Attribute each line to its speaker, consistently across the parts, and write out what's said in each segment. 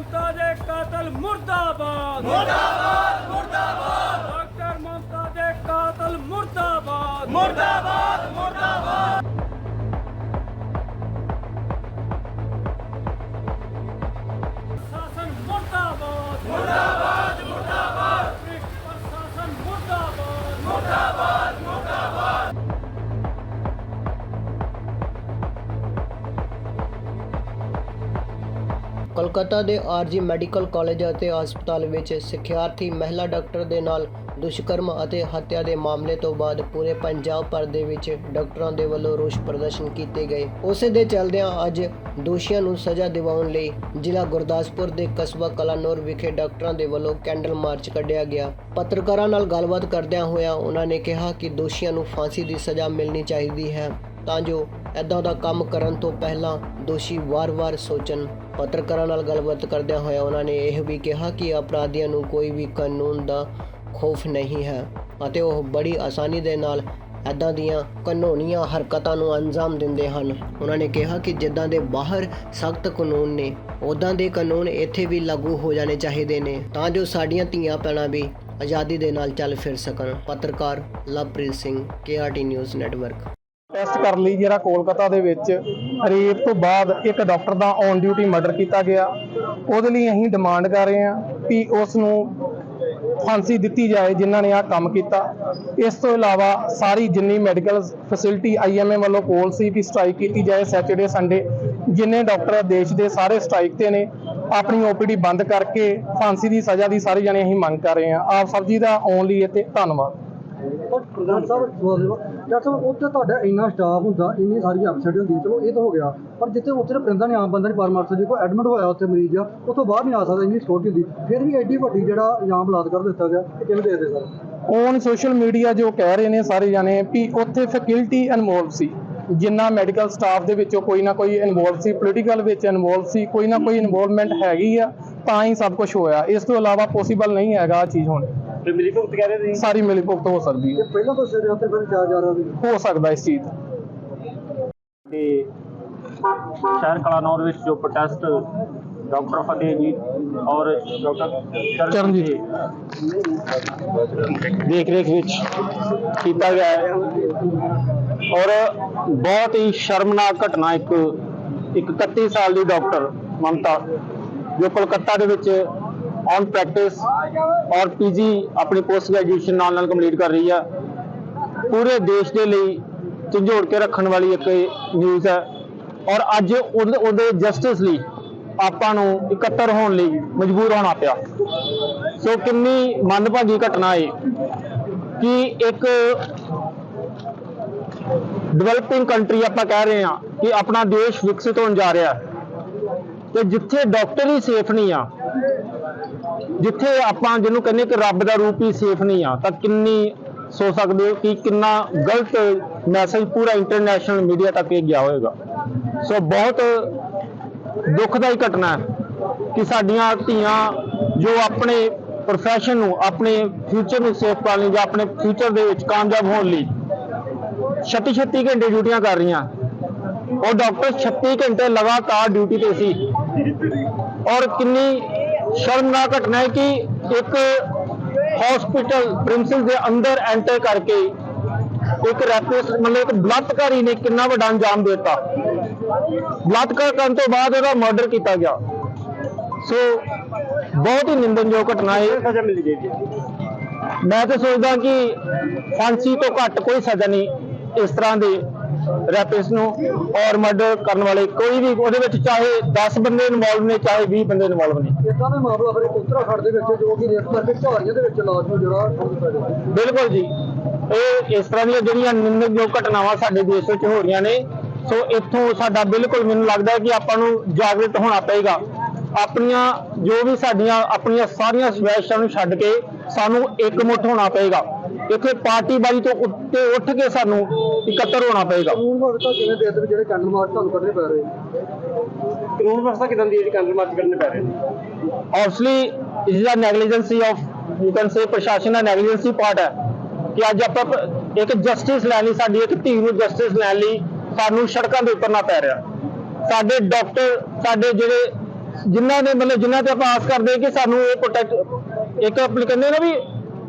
Speaker 1: ਮਮਤਾ ਦੇ ਕਾਤਲ ਮੁਰਦਾਬਾਦ। ਮੁਰਦਾਬਾਦ ਮੁਰਦਾਬਾਦ।
Speaker 2: ਕੋਲਕਾਤਾ ਦੇ ਆਰਜੀ ਮੈਡੀਕਲ ਕਾਲਜ ਅਤੇ ਹਸਪਤਾਲ ਵਿੱਚ ਸਿੱਖਿਆਰਥੀ, ਮਹਿਲਾ ਡਾਕਟਰ ਦੇ ਨਾਲ ਦੁਸ਼ਕਰਮ ਅਤੇ ਹੱਤਿਆ ਦੇ ਮਾਮਲੇ ਤੋਂ ਬਾਅਦ ਪੂਰੇ ਪੰਜਾਬ ਭਰ ਦੇ ਵਿੱਚ ਡਾਕਟਰਾਂ ਦੇ ਵੱਲੋਂ ਰੋਸ ਪ੍ਰਦਰਸ਼ਨ ਕੀਤੇ ਗਏ। ਉਸੇ ਦੇ ਚੱਲਦਿਆਂ ਅੱਜ ਦੋਸ਼ੀਆਂ ਨੂੰ ਸਜ਼ਾ ਦਿਵਾਉਣ ਲਈ ਜ਼ਿਲ੍ਹਾ ਗੁਰਦਾਸਪੁਰ ਦੇ ਕਸਬਾ ਕਲਾਨੌਰ ਵਿਖੇ ਡਾਕਟਰਾਂ ਦੇ ਵੱਲੋਂ ਕੈਂਡਲ ਮਾਰਚ ਕੱਢਿਆ ਗਿਆ। ਪੱਤਰਕਾਰਾਂ ਨਾਲ ਗੱਲਬਾਤ ਕਰਦਿਆਂ ਹੋਇਆਂ ਉਹਨਾਂ ਨੇ ਕਿਹਾ ਕਿ ਦੋਸ਼ੀਆਂ ਨੂੰ ਫਾਂਸੀ ਦੀ ਸਜ਼ਾ ਮਿਲਣੀ ਚਾਹੀਦੀ ਹੈ, ਤਾਂ ਜੋ ਐਦਾਂ ਦਾ ਕੰਮ ਕਰਨ ਤੋਂ ਪਹਿਲਾਂ ਦੋਸ਼ੀ ਵਾਰ-ਵਾਰ ਸੋਚਣ। ਪੱਤਰਕਾਰਾਂ ਨਾਲ ਗੱਲਬਾਤ ਕਰਦਿਆਂ ਹੋਇਆ ਉਹਨਾਂ ਨੇ ਇਹ ਵੀ ਕਿਹਾ ਕਿ ਅਪਰਾਧੀਆਂ ਨੂੰ ਕੋਈ ਵੀ ਕਾਨੂੰਨ ਦਾ ਖੌਫ ਨਹੀਂ ਹੈ ਅਤੇ ਉਹ ਬੜੀ ਆਸਾਨੀ ਦੇ ਨਾਲ ਐਦਾਂ ਦੀਆਂ ਕਾਨੂੰਨੀਆਂ ਹਰਕਤਾਂ ਨੂੰ ਅੰਜਾਮ ਦਿੰਦੇ ਹਨ। ਉਹਨਾਂ ਨੇ ਕਿਹਾ ਕਿ ਜਿੱਦਾਂ ਦੇ ਬਾਹਰ ਸਖਤ ਕਾਨੂੰਨ ਨੇ ਉਦਾਂ ਦੇ ਕਾਨੂੰਨ ਇੱਥੇ ਵੀ ਲਾਗੂ ਹੋ ਜਾਣੇ ਚਾਹੀਦੇ ਨੇ, ਤਾਂ ਜੋ ਸਾਡੀਆਂ ਧੀਆਂ ਭੈਣਾਂ ਵੀ ਆਜ਼ਾਦੀ ਦੇ ਨਾਲ ਚੱਲ ਫਿਰ ਸਕਣ। ਪੱਤਰਕਾਰ Lovepreet Singh KRT news network.
Speaker 3: Test ਕਰਨ ਲਈ ਜਿਹੜਾ ਕੋਲਕਾਤਾ ਦੇ ਵਿੱਚ ਰੇਪ ਤੋਂ ਬਾਅਦ ਇੱਕ ਡਾਕਟਰ ਦਾ ਔਨ ਡਿਊਟੀ ਮਰਡਰ ਕੀਤਾ ਗਿਆ। ਉਹਦੇ ਲਈ ਅਸੀਂ ਡਿਮਾਂਡ ਕਰ ਰਹੇ ਹਾਂ ਕਿ ਉਸ ਨੂੰ ਫਾਂਸੀ ਦਿੱਤੀ ਜਾਏ ਜਿਨ੍ਹਾਂ ਨੇ ਆਹ ਕੰਮ ਕੀਤਾ। ਇਸ ਤੋਂ ਇਲਾਵਾ ਸਾਰੀ ਜਿੰਨੀ ਮੈਡੀਕਲ ਫੈਸਿਲਿਟੀ ਆਈਐਮਏ ਵੱਲੋਂ ਕੋਲ ਸੀ ਵੀ ਸਟ੍ਰਾਈਕ ਕੀਤੀ ਜਾਏ ਸੈਟਰਡੇ ਸੰਡੇ ਜਿੰਨੇ ਡਾਕਟਰ ਦੇਸ਼ ਦੇ ਸਾਰੇ ਸਟ੍ਰਾਈਕ ਤੇ ਨੇ, ਆਪਣੀ ਓਪੀਡੀ ਬੰਦ ਕਰਕੇ ਫਾਂਸੀ ਦੀ ਸਜ਼ਾ ਦੀ ਸਾਰੇ ਜਣੇ ਅਸੀਂ ਮੰਗ ਕਰ ਰਹੇ ਹਾਂ। ਆਪ ਸਭ ਜੀ ਦਾ ਆਉਣ ਲਈ ਅਤੇ ਧੰਨਵਾਦ।
Speaker 4: ਪਰ ਪ੍ਰਧਾਨ ਸਾਹਿਬ ਡਾਕਟਰ ਸਾਹਿਬ, ਉੱਥੇ ਤੁਹਾਡਾ ਇੰਨਾ ਸਟਾਫ ਹੁੰਦਾ, ਇੰਨੀ ਸਾਰੀਆਂ ਅਫਸਰ ਹੁੰਦੀਆਂ ਚਲੋ ਇਹ ਤਾਂ ਹੋ ਗਿਆ। ਪਰ ਜਿੱਥੇ ਉੱਥੇ ਤਾਂ ਬੰਦਾ ਆਮ ਬੰਦਾ ਨਹੀਂ ਪਰਮਾਰਥ ਜੇ ਕੋਈ ਐਡਮਿਟ ਹੋਇਆ ਉੱਥੇ ਮਰੀਜ਼ ਆ, ਉੱਥੋਂ ਬਾਹਰ ਨਹੀਂ ਆ ਸਕਦਾ, ਇੰਨੀ ਸਿਕਿਉਰਿਟੀ ਹੁੰਦੀ। ਫਿਰ ਵੀ ਐਡੀ ਵੱਡੀ ਜਿਹੜਾ ਇਲਜ਼ਾਮ ਬਲਾਤਕਾਰ ਦਿੱਤਾ ਗਿਆ, ਇਹ ਕਿਵੇਂ ਦੇਖਦੇ ਸਰ?
Speaker 3: ਔਨ ਸੋਸ਼ਲ ਮੀਡੀਆ ਜੋ ਕਹਿ ਰਹੇ ਨੇ ਸਾਰੇ ਜਾਣੇ ਵੀ ਉੱਥੇ ਫੈਕਲਟੀ ਇਨਵੋਲਵ ਸੀ। ਜਿੰਨਾ ਮੈਡੀਕਲ ਸਟਾਫ ਦੇ ਵਿੱਚੋਂ ਕੋਈ ਨਾ ਕੋਈ ਇਨਵੋਲਵ ਸੀ ਪੋਲੀਟੀਕਲ ਵਿੱਚ ਇਨਵੋਲਵ ਸੀ, ਕੋਈ ਨਾ ਕੋਈ ਇਨਵੋਲਵਮੈਂਟ ਹੈਗੀ ਆ, ਤਾਂ ਹੀ ਸਭ ਕੁਝ ਹੋਇਆ। ਇਸ ਤੋਂ ਇਲਾਵਾ ਪੋਸੀਬਲ ਨਹੀਂ ਹੈਗਾ ਆ ਚੀਜ਼ ਹੋਣੀ।
Speaker 4: ਤੇ ਮਿਲੀ ਭੁਗਤ ਕਹਿ ਰਹੇ ਸੀ
Speaker 3: ਸਾਰੀ ਮਿਲੀ ਭੁਗਤ ਹੋ ਸਕਦੀ ਹੈ।
Speaker 4: ਪਹਿਲਾਂ ਤੋਂ ਸਿਰ ਉੱਤੇ ਫਿਰ ਜਾ ਜਾ ਰਿਹਾ ਸੀ
Speaker 3: ਹੋ ਸਕਦਾ ਇਸ ਚੀਜ਼ ਦਾ।
Speaker 5: ਤੇ ਸ਼ਹਿਰ ਕਲਾਨੌਰ ਵਿੱਚ ਜੋ ਪ੍ਰੋਟੈਸਟ ਡਾਕਟਰ ਫਤਿਹ ਜੀ ਔਰ ਡਾਕਟਰ
Speaker 3: ਚਰਨਜੀਤ।
Speaker 5: ਦੇਖ ਰੇਖ ਵਿੱਚ ਕੀਤਾ ਗਿਆ ਹੈ। ਔਰ ਬਹੁਤ ਹੀ ਸ਼ਰਮਨਾਕ ਘਟਨਾ ਇੱਕ ਇੱਕ 31 ਸਾਲ ਦੀ ਡਾਕਟਰ ਮਮਤਾ ਜੋ ਕੋਲਕਾਤਾ ਦੇ ਵਿੱਚ ਔਨ ਪ੍ਰੈਕਟਿਸ ਔਰ ਪੀਜੀ ਆਪਣੀ ਪੋਸਟ ਗ੍ਰੈਜੂਏਸ਼ਨ ਨਾਲ ਨਾਲ ਕੰਪਲੀਟ ਕਰ ਰਹੀ ਹੈ ਪੂਰੇ ਦੇਸ਼ ਦੇ ਲਈ ਝੰਜੋੜ ਕੇ ਰੱਖਣ ਵਾਲੀ ਇੱਕ ਨਿਊਜ਼ ਹੈ। ਔਰ ਅੱਜ ਉਹਦੇ ਉਹਦੇ ਜਸਟਿਸ ਲਈ ਆਪਾਂ ਨੂੰ ਇਕੱਤਰ ਹੋਣ ਲਈ ਮਜਬੂਰ ਹੋਣਾ ਪਿਆ। ਸੋ ਕਿੰਨੀ ਮੰਦਭਾਗੀ ਘਟਨਾ ਹੈ ਕਿ ਇੱਕ ਡਿਵੈਲਪਿੰਗ ਕੰਟਰੀ ਆਪਾਂ ਕਹਿ ਰਹੇ ਹਾਂ ਕਿ ਆਪਣਾ ਦੇਸ਼ ਵਿਕਸਿਤ ਹੋਣ ਜਾ ਰਿਹਾ ਹੈ। ਤੇ ਜਿੱਥੇ ਡਾਕਟਰ ਹੀ ਸੇਫ ਨਹੀਂ ਆ ਜਿੱਥੇ ਆਪਾਂ ਜਿਹਨੂੰ ਕਹਿੰਦੇ ਕਿ ਰੱਬ ਦਾ ਰੂਪ ਹੀ ਸੇਫ ਨਹੀਂ ਆ, ਤਾਂ ਕਿੰਨੀ ਸੋਚ ਸਕਦੇ ਹੋ ਕਿ ਕਿੰਨਾ ਗਲਤ ਮੈਸੇਜ ਪੂਰਾ ਇੰਟਰਨੈਸ਼ਨਲ ਮੀਡੀਆ ਤੱਕ ਇਹ ਗਿਆ ਹੋਵੇਗਾ ਸੋ ਬਹੁਤ ਦੁਖਦਾਈ ਘਟਨਾ ਹੈ ਕਿ ਸਾਡੀਆਂ ਧੀਆਂ ਜੋ ਆਪਣੇ ਪ੍ਰੋਫੈਸ਼ਨ ਨੂੰ, ਆਪਣੇ ਫਿਊਚਰ ਨੂੰ ਸੇਫ ਕਰਨ ਲਈ ਜਾਂ ਆਪਣੇ ਫਿਊਚਰ ਦੇ ਵਿੱਚ ਕਾਮਯਾਬ ਹੋਣ ਲਈ 36 36 ਘੰਟੇ ਡਿਊਟੀਆਂ ਕਰ ਰਹੀਆਂ, ਉਹ ਡਾਕਟਰ 36 ਘੰਟੇ ਲਗਾਤਾਰ ਡਿਊਟੀ ਤੇ ਸੀ। ਔਰ ਕਿੰਨੀ ਸ਼ਰਮਨਾਕ ਘਟਨਾ ਹੈ ਕਿ ਇੱਕ ਹਸਪੀਟਲ ਪ੍ਰਿੰਸਿਸ ਦੇ ਅੰਦਰ ਐਂਟਰ ਕਰਕੇ ਇੱਕ ਰੈਪਿਸ ਮਤਲਬ ਇੱਕ ਬਲਾਤਕਾਰੀ ਨੇ ਕਿੰਨਾ ਵੱਡਾ ਅੰਜਾਮ ਦਿੱਤਾ। ਬਲਾਤਕਾਰ ਕਰਨ ਤੋਂ ਬਾਅਦ ਉਹਦਾ ਮਰਡਰ ਕੀਤਾ ਗਿਆ। ਸੋ ਬਹੁਤ ਹੀ ਨਿੰਦਨਯੋਗ ਘਟਨਾ ਹੈ। ਮੈਂ ਤਾਂ ਸੋਚਦਾ ਕਿ ਫਾਂਸੀ ਤੋਂ ਘੱਟ ਕੋਈ ਸਜ਼ਾ ਨਹੀਂ ਇਸ ਤਰ੍ਹਾਂ ਦੇ ਰੈਪਿਸ ਨੂੰ ਔਰ ਮਰਡਰ ਕਰਨ ਵਾਲੇ ਕੋਈ ਵੀ ਉਹਦੇ ਵਿੱਚ ਚਾਹੇ 10 ਬੰਦੇ ਇਨਵੋਲਵ ਨੇ ਚਾਹੇ 20 ਬੰਦੇ ਇਨਵੋਲਵ ਨੇ।
Speaker 4: ਇਦਾਂ ਦਾ ਮਾਮਲਾ ਫਿਰ ਉੱਤਰਾਖੰਡ ਦੇ ਵਿੱਚ ਜੋ ਕਿ ਰੇਪ ਕਰਕੇ ਝਾੜੀਆਂ ਦੇ ਵਿੱਚ ਲਾਸ਼ ਨੂੰ ਜਿਹੜਾ ਠੋਕ ਦਿੱਤਾ ਗਿਆ
Speaker 5: ਬਿਲਕੁਲ ਜੀ। ਇਹ ਇਸ ਤਰ੍ਹਾਂ ਦੀਆਂ ਜਿਹੜੀਆਂ ਨਿੰਦਣਯੋਗ ਘਟਨਾਵਾਂ ਸਾਡੇ ਦੇਸ਼ ਵਿੱਚ ਹੋ ਰਹੀਆਂ ਨੇ ਸੋ ਇੱਥੋਂ ਸਾਡਾ ਬਿਲਕੁਲ ਮੈਨੂੰ ਲੱਗਦਾ ਹੈ ਕਿ ਆਪਾਂ ਨੂੰ ਜਾਗਰੂਕ ਹੋਣਾ ਪਏਗਾ। ਆਪਣੀਆਂ ਜੋ ਵੀ ਸਾਡੀਆਂ ਆਪਣੀਆਂ ਸਾਰੀਆਂ ਸਵੈਸ਼ਾਂ ਨੂੰ ਛੱਡ ਕੇ ਸਾਨੂੰ ਇਕਮੁੱਠ ਹੋਣਾ ਪਏਗਾ। ਇੱਥੇ ਪਾਰਟੀਬਾਜ਼ੀ ਤੋਂ ਉੱਤੇ ਉੱਠ ਕੇ ਸਾਨੂੰ ਇਕੱਤਰ ਹੋਣਾ ਪਏਗਾ।
Speaker 4: ਕਾਨੂੰਨ ਵਿਵਸਥਾ ਕਿਵੇਂ ਦੇਖਦੇ ਵੀ ਜਿਹੜੇ ਕੈਂਡਲ ਮਾਰਚ ਤੁਹਾਨੂੰ ਕਰਨੇ ਪੈ ਰਹੇ? ਕਾਨੂੰਨ ਵਿਵਸਥਾ ਕਿਦਾਂ ਦੀ ਜਿਹੜੀ ਕੈਂਡਲ ਮਾਰਚ ਕਰਨੇ ਪੈ ਰਹੇ?
Speaker 5: It is a negligency of you can say ਪ੍ਰਸ਼ਾਸਨ ਦਾ negligency part ਹੈ ਕਿ ਅੱਜ ਆਪਾਂ ਇੱਕ ਜਸਟਿਸ ਲੈਣ ਲਈ ਸਾਡੀ ਇੱਕ ਧੀ ਨੂੰ ਜਸਟਿਸ ਲੈਣ ਲਈ ਸਾਨੂੰ ਸੜਕਾਂ ਦੇ ਉਤਰਨਾ ਪੈ ਰਿਹਾ। ਸਾਡੇ ਡਾਕਟਰ ਸਾਡੇ ਜਿਹੜੇ ਜਿਨ੍ਹਾਂ ਨੇ ਮਤਲਬ ਜਿਨ੍ਹਾਂ ਤੇ ਆਪਾਂ ਆਸ ਕਰਦੇ ਕਿ ਸਾਨੂੰ ਇਹ ਪ੍ਰੋਟੈਕਟ ਇੱਕ ਆਪਣੇ ਕਹਿੰਦੇ ਨਾ ਵੀ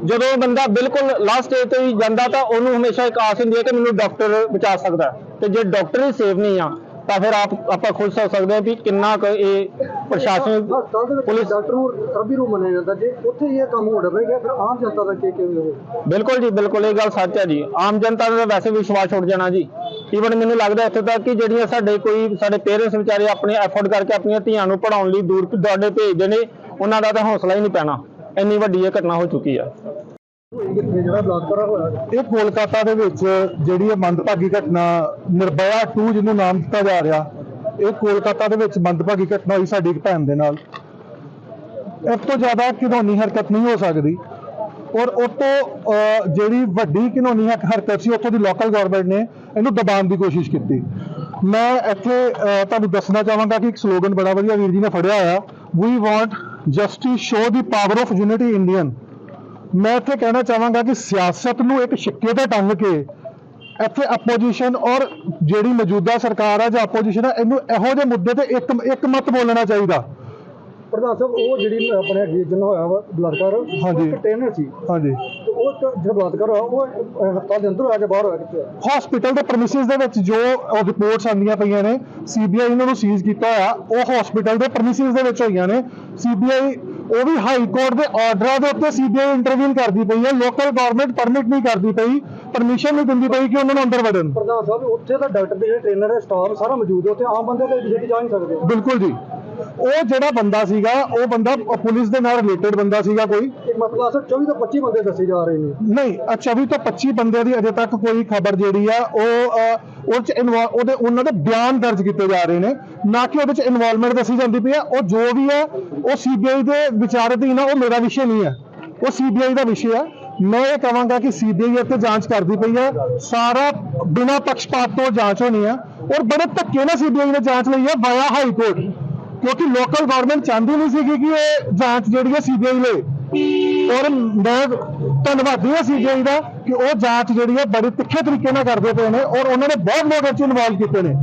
Speaker 5: ਜਦੋਂ ਬੰਦਾ ਬਿਲਕੁਲ ਲਾਸਟ ਸਟੇਜ ਤੇ ਵੀ ਜਾਂਦਾ ਤਾਂ ਉਹਨੂੰ ਹਮੇਸ਼ਾ ਇੱਕ ਆਸ ਹੁੰਦੀ ਹੈ ਕਿ ਮੈਨੂੰ ਡਾਕਟਰ ਬਚਾ ਸਕਦਾ ਹੈ। ਤੇ ਜੇ ਡਾਕਟਰ ਹੀ ਸੇਵ ਨਹੀਂ ਆ ਤਾਂ ਫਿਰ ਆਪ ਆਪਾਂ ਖੁਦ ਸੋਚ ਸਕਦੇ ਹਾਂ ਵੀ ਕਿੰਨਾ ਕੁ ਇਹ ਪ੍ਰਸ਼ਾਸਨ ਪੁਲਿਸ
Speaker 4: ਡਾਕਟਰ ਨੂੰ ਰੱਬੀ ਰੂ ਮੰਨਿਆ ਜਾਂਦਾ। ਜੇ ਉੱਥੇ ਹੀ ਇਹ ਕੰਮ ਹੋ ਰਿਹਾ ਫਿਰ ਆਮ ਜਨਤਾ ਦਾ ਕੀ ਕਿਵੇਂ ਹੋਵੇ
Speaker 5: ਬਿਲਕੁਲ ਜੀ ਬਿਲਕੁਲ ਇਹ ਗੱਲ ਸੱਚ ਹੈ ਜੀ। ਆਮ ਜਨਤਾ ਦਾ ਤਾਂ ਵੈਸੇ ਵਿਸ਼ਵਾਸ ਉੱਠ ਜਾਣਾ ਜੀ। ਈਵਨ ਮੈਨੂੰ ਲੱਗਦਾ ਇੱਥੇ ਤੱਕ ਕਿ ਜਿਹੜੀਆਂ ਸਾਡੇ ਕੋਈ ਸਾਡੇ ਪੇਰੈਂਟਸ ਵਿਚਾਰੇ ਆਪਣੇ ਐਫੋਰਡ ਕਰਕੇ ਆਪਣੀਆਂ ਧੀਆਂ ਨੂੰ ਪੜਾਉਣ ਲਈ ਦੂਰ ਦਰਾਡੇ ਭੇਜਦੇ ਨੇ ਉਹਨਾਂ ਦਾ ਤਾਂ ਹੌਸਲਾ ਹੀ ਨਹੀਂ ਪੈਣਾ। ਇੰਨੀ ਵੱਡੀ ਇਹ ਘਟਨਾ ਹੋ ਚੁੱਕੀ ਆ।
Speaker 6: ਇਹ ਕੋਲਕਾਤਾ ਦੇ ਵਿੱਚ ਜਿਹੜੀ ਇਹ ਮੰਦਭਾਗੀ ਘਟਨਾ, ਨਿਰਭਇਆ 2 ਜਿਹਨੂੰ ਨਾਮ ਦਿੱਤਾ ਜਾ ਰਿਹਾ, ਇਹ ਕੋਲਕਾਤਾ ਦੇ ਵਿੱਚ ਮੰਦਭਾਗੀ ਘਟਨਾ ਹੋਈ ਸਾਡੀ ਇੱਕ ਭੈਣ ਦੇ ਨਾਲ। ਇਸ ਤੋਂ ਜ਼ਿਆਦਾ ਘਿਨੌਣੀ ਹਰਕਤ ਨਹੀਂ ਹੋ ਸਕਦੀ। ਔਰ ਉਹ ਤੋਂ ਜਿਹੜੀ ਵੱਡੀ ਘਿਨੌਣੀ ਹਰਕਤ ਸੀ, ਉੱਥੋਂ ਦੀ ਲੋਕਲ ਗਵਰਨਮੈਂਟ ਨੇ ਇਹਨੂੰ ਦਬਾਉਣ ਦੀ ਕੋਸ਼ਿਸ਼ ਕੀਤੀ। ਮੈਂ ਇੱਥੇ ਤੁਹਾਨੂੰ ਦੱਸਣਾ ਚਾਹਾਂਗਾ ਕਿ ਇੱਕ ਸਲੋਗਨ ਬੜਾ ਵਧੀਆ ਵੀਰ ਜੀ ਨੇ ਫੜਿਆ ਹੋਇਆ ਵੀ ਵਾਂਟ ਜਸਟਿਸ ਸ਼ੋ ਦੀ ਪਾਵਰ ਆਫ ਯੂਨਿਟੀ ਇੰਡੀਅਨ ਮੈਂ ਇੱਥੇ ਕਹਿਣਾ ਚਾਹਾਂਗਾ ਕਿ ਸਿਆਸਤ ਨੂੰ ਇੱਕ ਸਿੱਕੇ ਤੇ ਟੰਗ ਕੇ ਇੱਥੇ ਆਪੋਜੀਸ਼ਨ ਔਰ ਜਿਹੜੀ ਮੌਜੂਦਾ ਸਰਕਾਰ ਹੈ ਜਾਂ ਆਪੋਜੀਸ਼ਨ ਹੈ ਇਹਨੂੰ ਇਹੋ ਜਿਹੇ ਮੁੱਦੇ ਤੇ ਇੱਕ ਇੱਕ ਮਤ ਬੋਲਣਾ ਚਾਹੀਦਾ।
Speaker 4: ਪ੍ਰਧਾਨ ਸਾਹਿਬ ਉਹ ਜਿਹੜੀ ਆਪਣੇ ਜਿਹਨਾਂ ਹੋਇਆ ਵਾ ਬਲਾਤਕਾਰ ਉਹ
Speaker 6: ਹਾਂਜੀ।
Speaker 4: ਇੱਕ ਟ੍ਰੇਨਰ ਸੀ।
Speaker 6: ਹਾਂਜੀ।
Speaker 4: ਉਹ ਇੱਕ ਜਿਹੜਾ ਬਲਾਤਕਾਰ ਹੋਇਆ ਉਹ ਅਹ, ਹਸਪਤਾਲ ਦੇ ਅੰਦਰ ਹੋਇਆ ਜਾਂ ਬਾਹਰ ਹੋਇਆ ਕਿੱਥੇ ਹੋਇਆ?
Speaker 6: ਹਸਪੀਟਲ ਦੇ ਪ੍ਰੈਮਿਸਿਸ ਦੇ ਵਿੱਚ ਜੋ ਰਿਪੋਰਟਸ ਆਉਂਦੀਆਂ ਪਈਆਂ ਨੇ ਸੀਬੀਆਈ ਇਹਨਾਂ ਨੂੰ ਸੀਜ਼ ਕੀਤਾ ਹੋਇਆ ਉਹ ਹਸਪੀਟਲ ਦੇ ਪ੍ਰੈਮਿਸਿਸ ਦੇ ਵਿੱਚ ਹੋਈਆਂ ਨੇ। ਸੀਬੀਆਈ ਉਹ ਵੀ ਹਾਈ ਕੋਰਟ ਦੇ ਆਰਡਰਾਂ ਦੇ ਉੱਤੇ ਸੀਬੀਆਈ ਇੰਟਰਵਿਊ ਕਰਦੀ ਪਈ ਹੈ ਲੋਕਲ ਗਵਰਨਮੈਂਟ ਪਰਮਿਟ ਨਹੀਂ ਕਰਦੀ ਪਈ ਪਰਮਿਸ਼ਨ ਨਹੀਂ ਦਿੰਦੀ ਪਈ ਕਿ ਉਹਨਾਂ ਨੂੰ ਅੰਦਰ ਵੜਨ।
Speaker 4: ਪ੍ਰਧਾਨ ਸਾਹਿਬ ਉੱਥੇ ਤਾਂ ਡਾਕਟਰ ਦੇ ਜਿਹੜੇ ਟ੍ਰੇਨਰ ਹੈ ਸਟਾਫ ਸਾਰਾ ਮੌਜੂਦ ਹੈ ਉੱਥੇ ਆਮ ਬੰਦੇ ਤਾਂ ਜਾ ਨਹੀਂ ਸਕਦੇ।
Speaker 6: ਬਿਲਕੁਲ ਜੀ। ਉਹ ਜਿਹੜਾ ਬੰਦਾ ਸੀਗਾ ਉਹ ਬੰਦਾ ਪੁਲਿਸ ਦੇ ਨਾਲ ਰਿਲੇਟਡ ਬੰਦਾ ਸੀਗਾ ਕੋਈ।
Speaker 4: ਇੱਕ ਮਸਲਾ ਅਸਲ 24 ਤੋਂ 25 ਬੰਦੇ ਦੱਸੇ ਜਾ ਰਹੇ ਨੇ
Speaker 6: ਨਹੀਂ, ਅੱਛਾ ਵੀ ਤਾਂ 25 ਬੰਦਿਆਂ ਦੀ ਅਜੇ ਤੱਕ ਕੋਈ ਖਬਰ ਜਿਹੜੀ ਆ, ਉਹ ਉਹ ਚ ਉਹਦੇ, ਉਹਨਾਂ ਦੇ ਬਿਆਨ ਦਰਜ ਕੀਤੇ ਜਾ ਰਹੇ ਨੇ, ਨਾ ਕਿ ਉਹਦੇ ਚ ਇਨਵੋਲਵਮੈਂਟ ਦੱਸੀ ਜਾਂਦੀ ਪਈ ਆ, ਉਹ ਜੋ ਵੀ ਹੈ ਉਹ ਸੀਬੀਆਈ ਦੇ ਵਿਚਾਰ ਅਧੀਨ ਆ, ਉਹ ਮੇਰਾ ਵਿਸ਼ੇ ਨਹੀਂ ਹੈ ਉਹ ਸੀਬੀਆਈ ਦਾ ਵਿਸ਼ੇ ਆ। ਮੈਂ ਇਹ ਕਹਾਂਗਾ ਕਿ ਸੀਬੀਆਈ ਇੱਥੇ ਜਾਂਚ ਕਰਦੀ ਪਈ ਆ, ਸਾਰਾ ਬਿਨਾਂ ਪੱਖਪਾਤ ਤੋਂ ਜਾਂਚ ਹੋਣੀ ਆ, ਔਰ ਬੜੇ ਧੱਕੇ ਨਾਲ ਸੀਬੀਆਈ ਨੇ ਜਾਂਚ ਲਈ ਆ ਵਾਇਆ ਹਾਈ ਕੋਰਟ ਕਿਉਂਕਿ ਲੋਕਲ ਗਵਰਨਮੈਂਟ ਚਾਹੁੰਦੀ ਨਹੀਂ ਸੀਗੀ ਕਿ ਇਹ ਜਾਂਚ ਜਿਹੜੀ ਹੈ ਸੀਬੀਆਈ ਲਏ। ਔਰ ਮੈਂ ਧੰਨਵਾਦੀ ਹਾਂ ਸੀਬੀਆਈ ਦਾ ਕਿ ਉਹ ਜਾਂਚ ਜਿਹੜੀ ਹੈ ਬੜੇ ਤਿੱਖੇ ਤਰੀਕੇ ਨਾਲ ਕਰਦੇ ਪਏ ਨੇ ਔਰ ਉਹਨਾਂ ਨੇ ਬਹੁਤ ਲੋਕ ਇਹ 'ਚ ਇਨਵੋਲਵ ਕੀਤੇ ਨੇ।